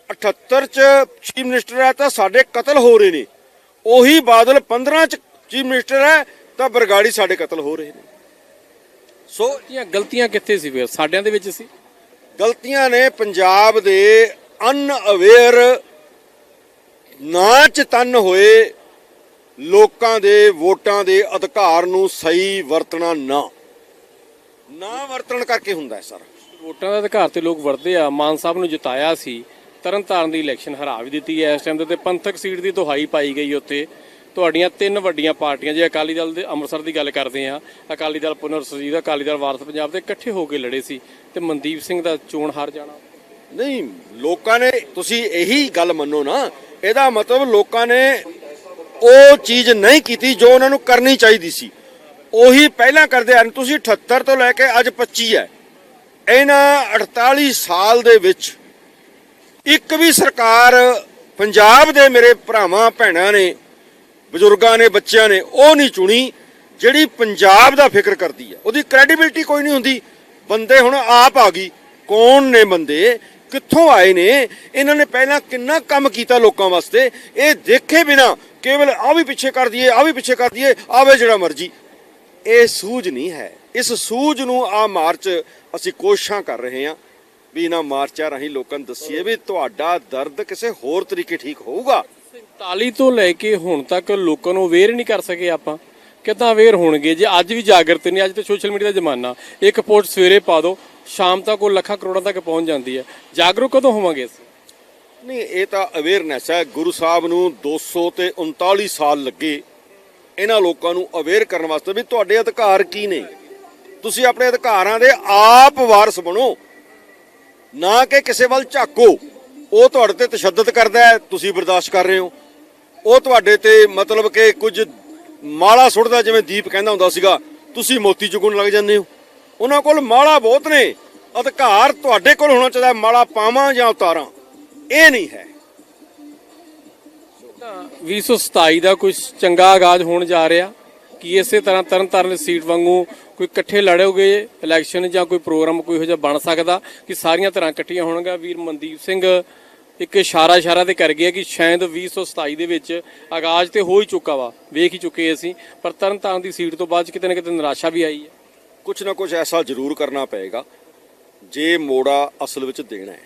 78 ਚ ਚੀਫ ਮਿਨਿਸਟਰ ਹੈ ਤਾਂ ਸਾਡੇ ਕਤਲ ਹੋ ਰਹੇ ਨੇ। ਉਹੀ ਬਾਦਲ 15 ਚ ਚੀਫ ਮਿਨਿਸਟਰ ਹੈ ਤਾਂ ਬਰਗਾੜੀ ਸਾਡੇ ਕਤਲ ਹੋ ਰਹੇ ਨੇ। ਸੋ ਇਹ ਗਲਤੀਆਂ ਕਿੱਥੇ ਸੀ ਫਿਰ? ਸਾਡਿਆਂ ਦੇ ਵਿੱਚ ਸੀ? ਗਲਤੀਆਂ ਨੇ ਪੰਜਾਬ ਦੇ ਅਨਅਵੇਅਰ ਨਾ ਚਤਨ ਹੋਏ ਲੋਕਾਂ ਦੇ ਵੋਟਾਂ ਦੇ ਅਧਿਕਾਰ ਨੂੰ ਸਹੀ ਵਰਤਣਾ ਨਾ। ਨਾ ਵਰਤਣ ਕਰਕੇ ਹੁੰਦਾ ਹੈ ਸਾਰਾ। ਵੋਟਾਂ ਦਾ ਅਧਿਕਾਰ ਤੇ ਲੋਕ ਵਰਦੇ ਆ। ਮਾਨ ਸਾਹਿਬ ਨੂੰ ਜਿਤਾਇਆ ਸੀ। ਤਰਨਤਾਰਨ ਦੀ ਇਲੈਕਸ਼ਨ ਹਰਾ ਵੀ ਦਿੱਤੀ ਹੈ। ਇਸ ਟਾਈਮ ਤੇ ਪੰਥਕ ਸੀਟ ਦੀ ਦੁਹਾਈ ਪਾਈ ਗਈ ਉੱਥੇ ਤੁਹਾਡੀਆਂ ਤਿੰਨ ਵੱਡੀਆਂ ਪਾਰਟੀਆਂ, ਜੇ ਅਕਾਲੀ ਦਲ ਦੇ ਅੰਮ੍ਰਿਤਸਰ ਦੀ ਗੱਲ ਕਰਦੇ ਆ ਅਕਾਲੀ ਦਲ ਪੁਨਰ ਸੁਰਜੀਤ, ਅਕਾਲੀ ਦਲ ਵਾਰਸ ਪੰਜਾਬ ਦੇ ਇਕੱਠੇ ਹੋ ਕੇ ਲੜੇ ਸੀ ਤੇ ਮਨਦੀਪ ਸਿੰਘ ਦਾ ਚੋਣ ਹਾਰ ਜਾਣਾ। ਨਹੀਂ, ਲੋਕਾਂ ਨੇ, ਤੁਸੀਂ ਇਹੀ ਗੱਲ ਮੰਨੋ ਨਾ, ਇਹਦਾ ਮਤਲਬ ਲੋਕਾਂ ਨੇ ਉਹ ਚੀਜ਼ ਨਹੀਂ ਕੀਤੀ ਜੋ ਉਹਨਾਂ ਨੂੰ ਕਰਨੀ ਚਾਹੀਦੀ ਸੀ। ਉਹੀ ਪਹਿਲਾਂ ਕਰਦੇ ਹਨ। ਤੁਸੀਂ 78 ਤੋਂ ਲੈ ਕੇ ਅੱਜ 25 ਹੈ। ਇਹਨਾਂ 48 ਸਾਲ ਦੇ ਵਿੱਚ ਇੱਕ ਵੀ ਸਰਕਾਰ ਪੰਜਾਬ ਦੇ ਮੇਰੇ ਭਰਾਵਾਂ, ਭੈਣਾਂ ਨੇ, ਬਜ਼ੁਰਗਾਂ ਨੇ, ਬੱਚਿਆਂ ਨੇ ਉਹ ਨਹੀਂ ਚੁਣੀ ਜਿਹੜੀ ਪੰਜਾਬ ਦਾ ਫਿਕਰ ਕਰਦੀ ਹੈ ਉਹਦੀ ਕ੍ਰੈਡੀਬਿਲਟੀ ਕੋਈ ਨਹੀਂ ਹੁੰਦੀ। ਬੰਦੇ ਹੁਣ ਆਪ ਆ ਗਈ। ਕੌਣ ਨੇ ਬੰਦੇ? ਕਿੱਥੋਂ ਆਏ ਨੇ? ਇਹਨਾਂ ਨੇ ਪਹਿਲਾਂ ਕਿੰਨਾ ਕੰਮ ਕੀਤਾ ਲੋਕਾਂ ਵਾਸਤੇ? ਇਹ ਦੇਖੇ ਬਿਨਾ ਕੇਵਲ ਆ ਵੀ ਪਿੱਛੇ ਕਰ ਦਈਏ ਆ ਵੀ ਪਿੱਛੇ ਕਰ ਦਈਏ, ਆਵੇ ਜਿਹੜਾ ਮਰਜ਼ੀ। ਇਹ ਸੂਝ ਨਹੀਂ ਹੈ। ਇਸ ਸੂਝ ਨੂੰ ਆ ਮਾਰਚ ਅਸੀਂ ਕੋਸ਼ਿਸ਼ਾਂ ਕਰ ਰਹੇ ਹਾਂ। ਵੀ ਇਹਨਾਂ ਮਾਰਚਾਂ ਰਾਹੀਂ ਲੋਕਾਂ ਨੂੰ ਦੱਸੀਏ ਵੀ ਤੁਹਾਡਾ ਦਰਦ ਕਿਸੇ ਹੋਰ ਤਰੀਕੇ ਠੀਕ ਹੋਊਗਾ। 47 ਤੋਂ ਲੈ ਕੇ ਹੁਣ ਤੱਕ ਲੋਕਾਂ ਨੂੰ ਅਵੇਅਰ ਨਹੀਂ ਕਰ ਸਕੇ ਆਪਾਂ। ਕਿੱਦਾਂ ਅਵੇਅਰ ਹੋਣਗੇ? ਜੇ ਅੱਜ ਵੀ ਜਾਗਰਤ ਨਹੀਂ ਅੱਜ ਤੇ ਸੋਸ਼ਲ ਮੀਡੀਆ ਦਾ ਜ਼ਮਾਨਾ। ਇੱਕ ਪੋਸਟ ਸਵੇਰੇ ਪਾ ਦਿਓ ਸ਼ਾਮ ਤੱਕ ਉਹ ਲੱਖਾਂ ਕਰੋੜਾਂ ਤੱਕ ਪਹੁੰਚ ਜਾਂਦੀ ਹੈ। ਜਾਗਰੂਕ ਕਦੋਂ ਹੋਵਾਂਗੇ ਅਸੀਂ? ਨਹੀਂ ਇਹ ਤਾਂ ਅਵੇਅਰਨੈਸ ਹੈ। ਗੁਰੂ ਸਾਹਿਬ ਨੂੰ 200 ਤੇ 39 ਸਾਲ ਲੱਗੇ। ਇਹਨਾਂ ਲੋਕਾਂ ਨੂੰ ਅਵੇਅਰ ਕਰਨ ਵਾਸਤੇ ਵੀ ਤੁਹਾਡੇ ਅਧਿਕਾਰ ਕੀ ਨੇ? ਤੁਸੀਂ ਆਪਣੇ ਅਧਿਕਾਰਾਂ ਦੇ ਆਪ ਵਾਰਸ ਬਣੋ। ਨਾ ਕਿ ਕਿਸੇ ਵੱਲ ਝਾਕੋ। ਉਹ ਤੁਹਾਡੇ ਤੇ ਤਸ਼ੱਦਦ ਕਰਦਾ ਹੈ, ਤੁਸੀਂ ਬਰਦਾਸ਼ਤ ਕਰ ਰਹੇ ਹੋ। ਉਹ ਤੁਹਾਡੇ ਤੇ ਮਤਲਬ ਕਿ ਕੁਝ ਮਾਲਾ ਸੁੱਟਦਾ ਜਿਵੇਂ ਦੀਪ ਕਹਿੰਦਾ ਹੁੰਦਾ ਸੀਗਾ, ਤੁਸੀਂ ਮੋਤੀ ਚੁਗਣ ਲੱਗ ਜਾਂਦੇ ਹੋ। ਉਹਨਾਂ ਕੋਲ ਮਾਲਾ ਬਹੁਤ ਨੇ। ਅਧਿਕਾਰ ਤੁਹਾਡੇ ਕੋਲ ਹੋਣਾ ਚਾਹੀਦਾ ਮਾਲਾ ਪਾਵਾਂ ਜਾਂ ਉਤਾਰਾਂ। ਇਹ ਨਹੀਂ ਹੈ। 2027 ਦਾ ਕੋਈ ਚੰਗਾ ਆਗਾਜ਼ ਹੋਣ ਜਾ ਰਿਹਾ। ਕਿ ਇਸੇ ਤਰ੍ਹਾਂ ਤਰਨਤਾਰਨ ਦੀ ਸੀਟ ਵਾਂਗੂ ਕੋਈ ਇਕੱਠੇ ਲੜੋਗੇ ਇਲੈਕਸ਼ਨ ਜਾਂ ਕੋਈ ਪ੍ਰੋਗਰਾਮ ਕੋਈ ਇਹੋ ਜਿਹਾ ਬਣ ਸਕਦਾ? ਕਿ ਸਾਰੀਆਂ ਤਰ੍ਹਾਂ ਇਕੱਠੀਆਂ ਹੋਣਗੀਆਂ? ਵੀਰ ਮਨਦੀਪ ਸਿੰਘ ਇੱਕ ਇਸ਼ਾਰਾ ਇਸ਼ਾਰਾ ਤੇ ਕਰ ਗਿਆ ਕਿ ਸ਼ਾਇਦ 2027 ਦੇ ਵਿੱਚ ਆਗਾਜ਼ ਤੇ ਹੋ ਹੀ ਚੁੱਕਾ ਵਾ। ਵੇਖ ਹੀ ਚੁੱਕੇ ਅਸੀਂ। ਪਰ ਤਰਨਤਾਰਨ ਦੀ ਸੀਟ ਤੋਂ ਬਾਅਦ 'ਚ ਕਿਤੇ ਨਾ ਕਿਤੇ ਨਿਰਾਸ਼ਾ ਵੀ ਆਈ ਹੈ। ਕੁਝ ਨਾ ਕੁਝ ਐਸਾ ਜ਼ਰੂਰ ਕਰਨਾ ਪਏਗਾ ਜੇ ਮੋੜਾ ਅਸਲ ਵਿੱਚ ਦੇਣਾ ਹੈ।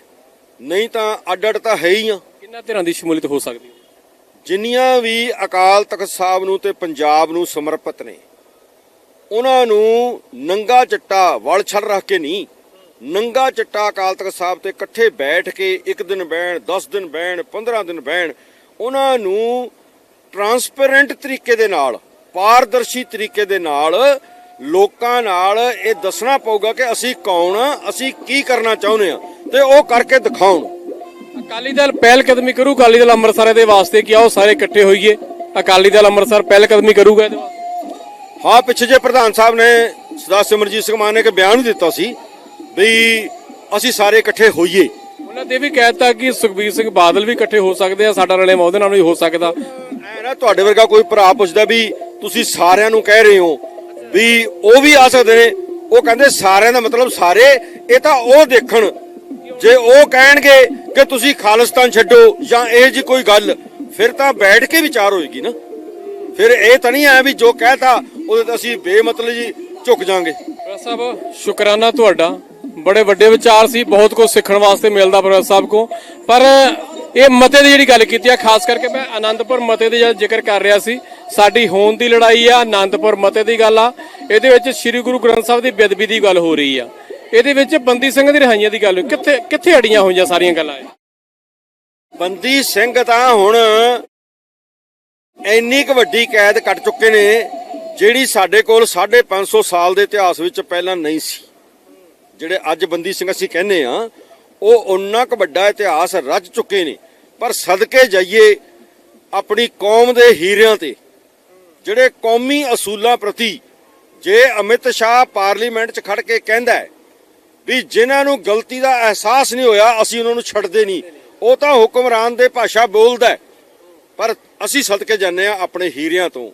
ਨਹੀਂ ਤਾਂ ਅੱਡ ਅੱਡ ਤਾਂ ਹੈ ਹੀ ਆ। ਕਿੰਨਾ ਧਿਰਾਂ ਦੀ ਸ਼ਮੂਲੀਅਤ ਹੋ ਸਕਦੀ ਹੈ? ਜਿੰਨੀਆਂ ਵੀ ਅਕਾਲ ਤਖਤ ਸਾਹਿਬ ਨੂੰ ਤੇ ਪੰਜਾਬ ਨੂੰ ਸਮਰਪਿਤ ਨੇ, ਉਹਨਾਂ ਨੂੰ ਨੰਗਾ ਚਿੱਟਾ ਵਲ ਛੜ ਰੱਖ ਕੇ ਨਹੀਂ, ਨੰਗਾ ਚਿੱਟਾ ਅਕਾਲ ਤਖਤ ਸਾਹਿਬ ਤੇ ਇਕੱਠੇ ਬੈਠ ਕੇ ਇੱਕ ਦਿਨ ਬਹਿਣ 10 ਦਿਨ ਬਹਿਣ 15 ਦਿਨ ਬਹਿਣ, ਉਹਨਾਂ ਨੂੰ ਟਰਾਂਸਪੇਰੈਂਟ ਤਰੀਕੇ ਦੇ ਨਾਲ, ਪਾਰਦਰਸ਼ੀ ਤਰੀਕੇ ਦੇ ਨਾਲ ਲੋਕਾਂ ਨਾਲ ਇਹ ਦੱਸਣਾ ਪਊਗਾ ਕਿ ਅਸੀਂ ਕੌਣ ਆ, ਅਸੀਂ ਕੀ ਕਰਨਾ ਚਾਹੁੰਦੇ ਆ ਤੇ ਉਹ ਕਰਕੇ ਦਿਖਾਉਣ। ਅਕਾਲੀ ਦਲ ਪਹਿਲ ਕਦਮੀ ਕਰੂ ਅਕਾਲੀ ਦਲ ਅੰਮ੍ਰਿਤਸਰ ਦੇ ਵਾਸਤੇ ਕਿ ਆਓ ਸਾਰੇ ਇਕੱਠੇ ਹੋਈਏ ਅਕਾਲੀ ਦਲ ਅੰਮ੍ਰਿਤਸਰ ਪਹਿਲ ਕਦਮੀ ਕਰੂਗਾ ਇਹਦੇ ਵਾਸਤੇ। ਹਾਂ ਪਿੱਛੇ ਜੇ ਪ੍ਰਧਾਨ ਸਾਹਿਬ ਨੇ ਸਰਦਾਰ ਸਿਮਰਜੀਤ ਸਿੰਘ ਮਾਨ ਨੇ ਇੱਕ ਬਿਆਨ ਦਿੱਤਾ ਸੀ ਵੀ ਅਸੀਂ ਸਾਰੇ ਇਕੱਠੇ ਹੋਈਏ। ਉਹਨਾਂ ਨੇ ਵੀ ਕਹਿਤਾ ਕਿ ਸੁਖਬੀਰ ਸਿੰਘ ਬਾਦਲ ਵੀ ਇਕੱਠੇ ਹੋ ਸਕਦੇ ਆ ਸਾਡਾ ਰਲੇ ਉਹਦੇ ਨਾਲ ਵੀ ਹੋ ਸਕਦਾ। ਐ ਨਾ ਤੁਹਾਡੇ ਵਰਗਾ ਕੋਈ ਭਰਾ ਪੁੱਛਦਾ ਵੀ ਤੁਸੀਂ ਸਾਰਿਆਂ ਨੂੰ ਕਹਿ ਰਹੇ ਹੋ ਵੀ ਉਹ ਵੀ ਆ ਸਕਦੇ ਨੇ। ਉਹ ਕਹਿੰਦੇ ਸਾਰਿਆਂ ਦਾ ਮਤਲਬ ਸਾਰੇ ਇਹ ਤਾਂ ਉਹ ਦੇਖਣ ਜੇ ਉਹ ਕਹਿਣਗੇ ਕਿ ਤੁਸੀਂ ਖਾਲਿਸਤਾਨ ਛੱਡੋ ਜਾਂ ਇਹ ਜੀ ਕੋਈ ਗੱਲ, ਫਿਰ ਤਾਂ ਬੈਠ ਕੇ ਵਿਚਾਰ ਹੋਏਗੀ ਨਾ। ਫਿਰ ਇਹ ਤਾਂ ਨਹੀਂ ਐ ਵੀ ਜੋ ਕਹਿਤਾ, ਉਹਦੇ ਤੇ ਅਸੀਂ ਬੇਮਤਲਬ ਜੀ ਝੁਕ ਜਾਾਂਗੇ ਪ੍ਰੋਫੈਸਰ ਸਾਹਿਬ, ਸ਼ੁਕਰਾਨਾ ਤੁਹਾਡਾ। ਬੜੇ ਵੱਡੇ ਵਿਚਾਰ ਸੀ, ਬਹੁਤ ਕੁਝ ਸਿੱਖਣ ਵਾਸਤੇ ਮਿਲਦਾ ਪ੍ਰੋਫੈਸਰ ਸਾਹਿਬ ਕੋ। ਪਰ ਇਹ ਮਤੇ ਦੀ ਜਿਹੜੀ ਗੱਲ ਕੀਤੀ ਆ, ਖਾਸ ਕਰਕੇ ਮੈਂ ਆਨੰਦਪੁਰ ਮਤੇ ਦੀ ਜ਼ਿਕਰ ਕਰ ਰਿਹਾ ਸੀ, ਸਾਡੀ ਹੋਂਦ ਦੀ ਲੜਾਈ ਆ, ਆਨੰਦਪੁਰ ਮਤੇ ਦੀ ਗੱਲ ਆ। ਇਹਦੇ ਵਿੱਚ ਸ੍ਰੀ ਗੁਰੂ ਗ੍ਰੰਥ ਸਾਹਿਬ ਦੀ ਬੇਅਦਬੀ ਦੀ ਗੱਲ ਹੋ ਰਹੀ ਆ। ਇਹਦੇ ਵਿੱਚ ਬੰਦੀ ਸਿੰਘ ਦੀ ਰਿਹਾਈਆਂ ਦੀ ਗੱਲ ਹੋਈ। ਕਿੱਥੇ ਕਿੱਥੇ ਅੜੀਆਂ ਹੋਈਆਂ ਸਾਰੀਆਂ ਗੱਲਾਂ ਇਹ? ਬੰਦੀ ਸਿੰਘ ਤਾਂ ਹੁਣ ਇੰਨੀ ਕੁ ਵੱਡੀ ਕੈਦ ਕੱਟ ਚੁੱਕੇ ਨੇ, ਜਿਹੜੀ ਸਾਡੇ ਕੋਲ 550 ਸਾਲ ਦੇ ਇਤਿਹਾਸ ਵਿੱਚ ਪਹਿਲਾਂ ਨਹੀਂ ਸੀ। ਜਿਹੜੇ ਅੱਜ ਬੰਦੀ ਸਿੰਘ ਅਸੀਂ ਕਹਿੰਦੇ ਆ ਉਹ ਉਨਾ ਕੁ ਵੱਡਾ ਇਤਿਹਾਸ ਰਚ ਚੁੱਕੇ ਨੇ। ਪਰ ਸਦਕੇ ਜਾਈਏ ਆਪਣੀ ਕੌਮ ਦੇ ਹੀਰਿਆਂ ਤੇ, ਜਿਹੜੇ ਕੌਮੀ ਅਸੂਲਾਂ ਪ੍ਰਤੀ ਜੇ ਅਮਿਤ ਸ਼ਾਹ ਪਾਰਲੀਮੈਂਟ 'ਚ ਖੜ ਕੇ ਕਹਿੰਦਾ ਹੈ ਵੀ ਜਿਨ੍ਹਾਂ ਨੂੰ ਗਲਤੀ ਦਾ ਅਹਿਸਾਸ ਨਹੀਂ ਹੋਇਆ, ਅਸੀਂ ਉਹਨਾਂ ਨੂੰ ਛੱਡਦੇ ਨਹੀਂ। ਉਹ ਤਾਂ ਹੁਕਮਰਾਨ ਦੇ ਭਾਸ਼ਾ ਬੋਲਦਾ ਪਰ ਅਸੀਂ ਸਦਕੇ ਜਾਂਦੇ ਆ ਆਪਣੇ ਹੀਰਿਆਂ ਤੋਂ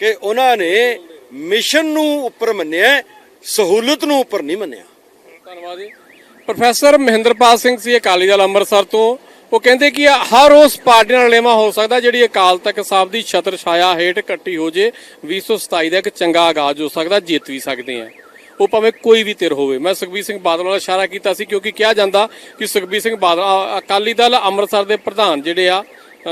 ਕਿ ਉਹਨਾਂ ਨੇ ਮਿਸ਼ਨ ਨੂੰ ਉੱਪਰ ਮੰਨਿਆ, ਸਹੂਲਤ ਨੂੰ ਉੱਪਰ ਨਹੀਂ ਮੰਨਿਆ। ਧੰਨਵਾਦ ਜੀ। ਪ੍ਰੋਫੈਸਰ ਮਹਿੰਦਰਪਾਲ ਸਿੰਘ ਸੀ ਅਕਾਲੀ ਦਲ ਅੰਮ੍ਰਿਤਸਰ ਤੋਂ। ਉਹ ਕਹਿੰਦੇ ਕਿ ਹਰ ਉਸ ਪਾਰਟੀ ਨਾਲ ਲੇਵਾ ਹੋ ਸਕਦਾ ਜਿਹੜੀ ਅਕਾਲ ਤਖਤ ਸਾਹਿਬ ਦੀ ਛਤਰ ਛਾਇਆ ਹੇਠ ਇਕੱਠੀ ਹੋ ਜੇ। 2027 ਦਾ ਇੱਕ ਚੰਗਾ ਆਗਾਜ਼ ਹੋ ਸਕਦਾ, ਜਿੱਤ ਵੀ ਸਕਦੇ ਆ ਉਹ ਭਾਵੇਂ ਕੋਈ ਵੀ ਧਿਰ ਹੋਵੇ। ਮੈਂ ਸੁਖਬੀਰ ਸਿੰਘ ਬਾਦਲ ਵਾਲਾ ਇਸ਼ਾਰਾ ਕੀਤਾ ਸੀ ਕਿਉਂਕਿ ਕਿਹਾ ਜਾਂਦਾ ਕਿ ਸੁਖਬੀਰ ਸਿੰਘ ਬਾਦਲ ਅਕਾਲੀ ਦਲ ਅੰਮ੍ਰਿਤਸਰ ਦੇ ਪ੍ਰਧਾਨ ਜਿਹੜੇ ਆ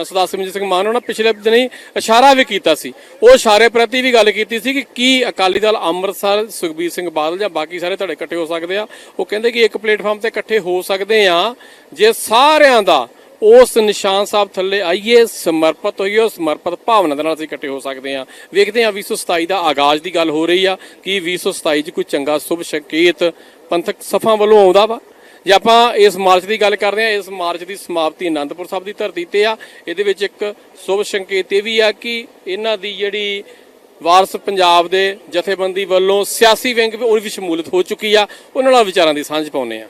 ਸਰਦਾਰ ਸਿਮਰਜੀਤ ਸਿੰਘ ਮਾਨ ਉਹਨਾਂ ਪਿਛਲੇ ਦਿਨੀ ਇਸ਼ਾਰਾ ਵੀ ਕੀਤਾ ਸੀ। ਉਹ ਇਸ਼ਾਰੇ ਪ੍ਰਤੀ ਵੀ ਗੱਲ ਕੀਤੀ ਸੀ ਕਿ ਕੀ ਅਕਾਲੀ ਦਲ ਅੰਮ੍ਰਿਤਸਰ, ਸੁਖਬੀਰ ਸਿੰਘ ਬਾਦਲ ਜਾਂ ਬਾਕੀ ਸਾਰੇ ਧੜੇ ਇਕੱਠੇ ਹੋ ਸਕਦੇ ਆ। ਉਹ ਕਹਿੰਦੇ ਕਿ ਇੱਕ ਪਲੇਟਫਾਰਮ ਤੇ ਇਕੱਠੇ ਹੋ ਸਕਦੇ ਆ। ਜੇ ਸਾਰਿਆਂ ਦਾ ਉਸ ਨਿਸ਼ਾਨ ਸਾਹਿਬ ਥੱਲੇ ਆਈਏ, ਸਮਰਪਿਤ ਹੋਈਏ ਉਸ ਸਮਰਪਿਤ ਭਾਵਨਾ ਦੇ ਨਾਲ ਅਸੀਂ ਇਕੱਠੇ ਹੋ ਸਕਦੇ ਹਾਂ। ਵੇਖਦੇ ਹਾਂ 2027 ਦਾ ਆਗਾਜ਼ ਦੀ ਗੱਲ ਹੋ ਰਹੀ ਆ ਕਿ 2027 'ਚ ਕੋਈ ਚੰਗਾ ਸ਼ੁਭ ਸੰਕੇਤ ਪੰਥਕ ਸਫਾਂ ਵੱਲੋਂ ਆਉਂਦਾ ਵਾ। ਜੇ ਆਪਾਂ ਇਸ ਮਾਰਚ ਦੀ ਗੱਲ ਕਰਦੇ ਹਾਂ, ਇਸ ਮਾਰਚ ਦੀ ਸਮਾਪਤੀ ਅਨੰਦਪੁਰ ਸਾਹਿਬ ਦੀ ਧਰਤੀ ਤੇ ਆ। ਇਹਦੇ ਵਿੱਚ ਇੱਕ ਸ਼ੁਭ ਸੰਕੇਤ ਇਹ ਵੀ ਆ ਕਿ ਇਹਨਾਂ ਦੀ ਜਿਹੜੀ ਵਾਰਸ ਪੰਜਾਬ ਦੇ ਜਥੇਬੰਦੀ ਵੱਲੋਂ ਸਿਆਸੀ ਵਿੰਗ ਵੀ ਉਹ ਵੀ ਸ਼ਮੂਲੀਅਤ ਹੋ ਚੁੱਕੀ ਆ। ਉਹਨਾਂ ਨਾਲ ਵਿਚਾਰਾਂ ਦੀ ਸਾਂਝ ਪਾਉਂਦੇ ਆ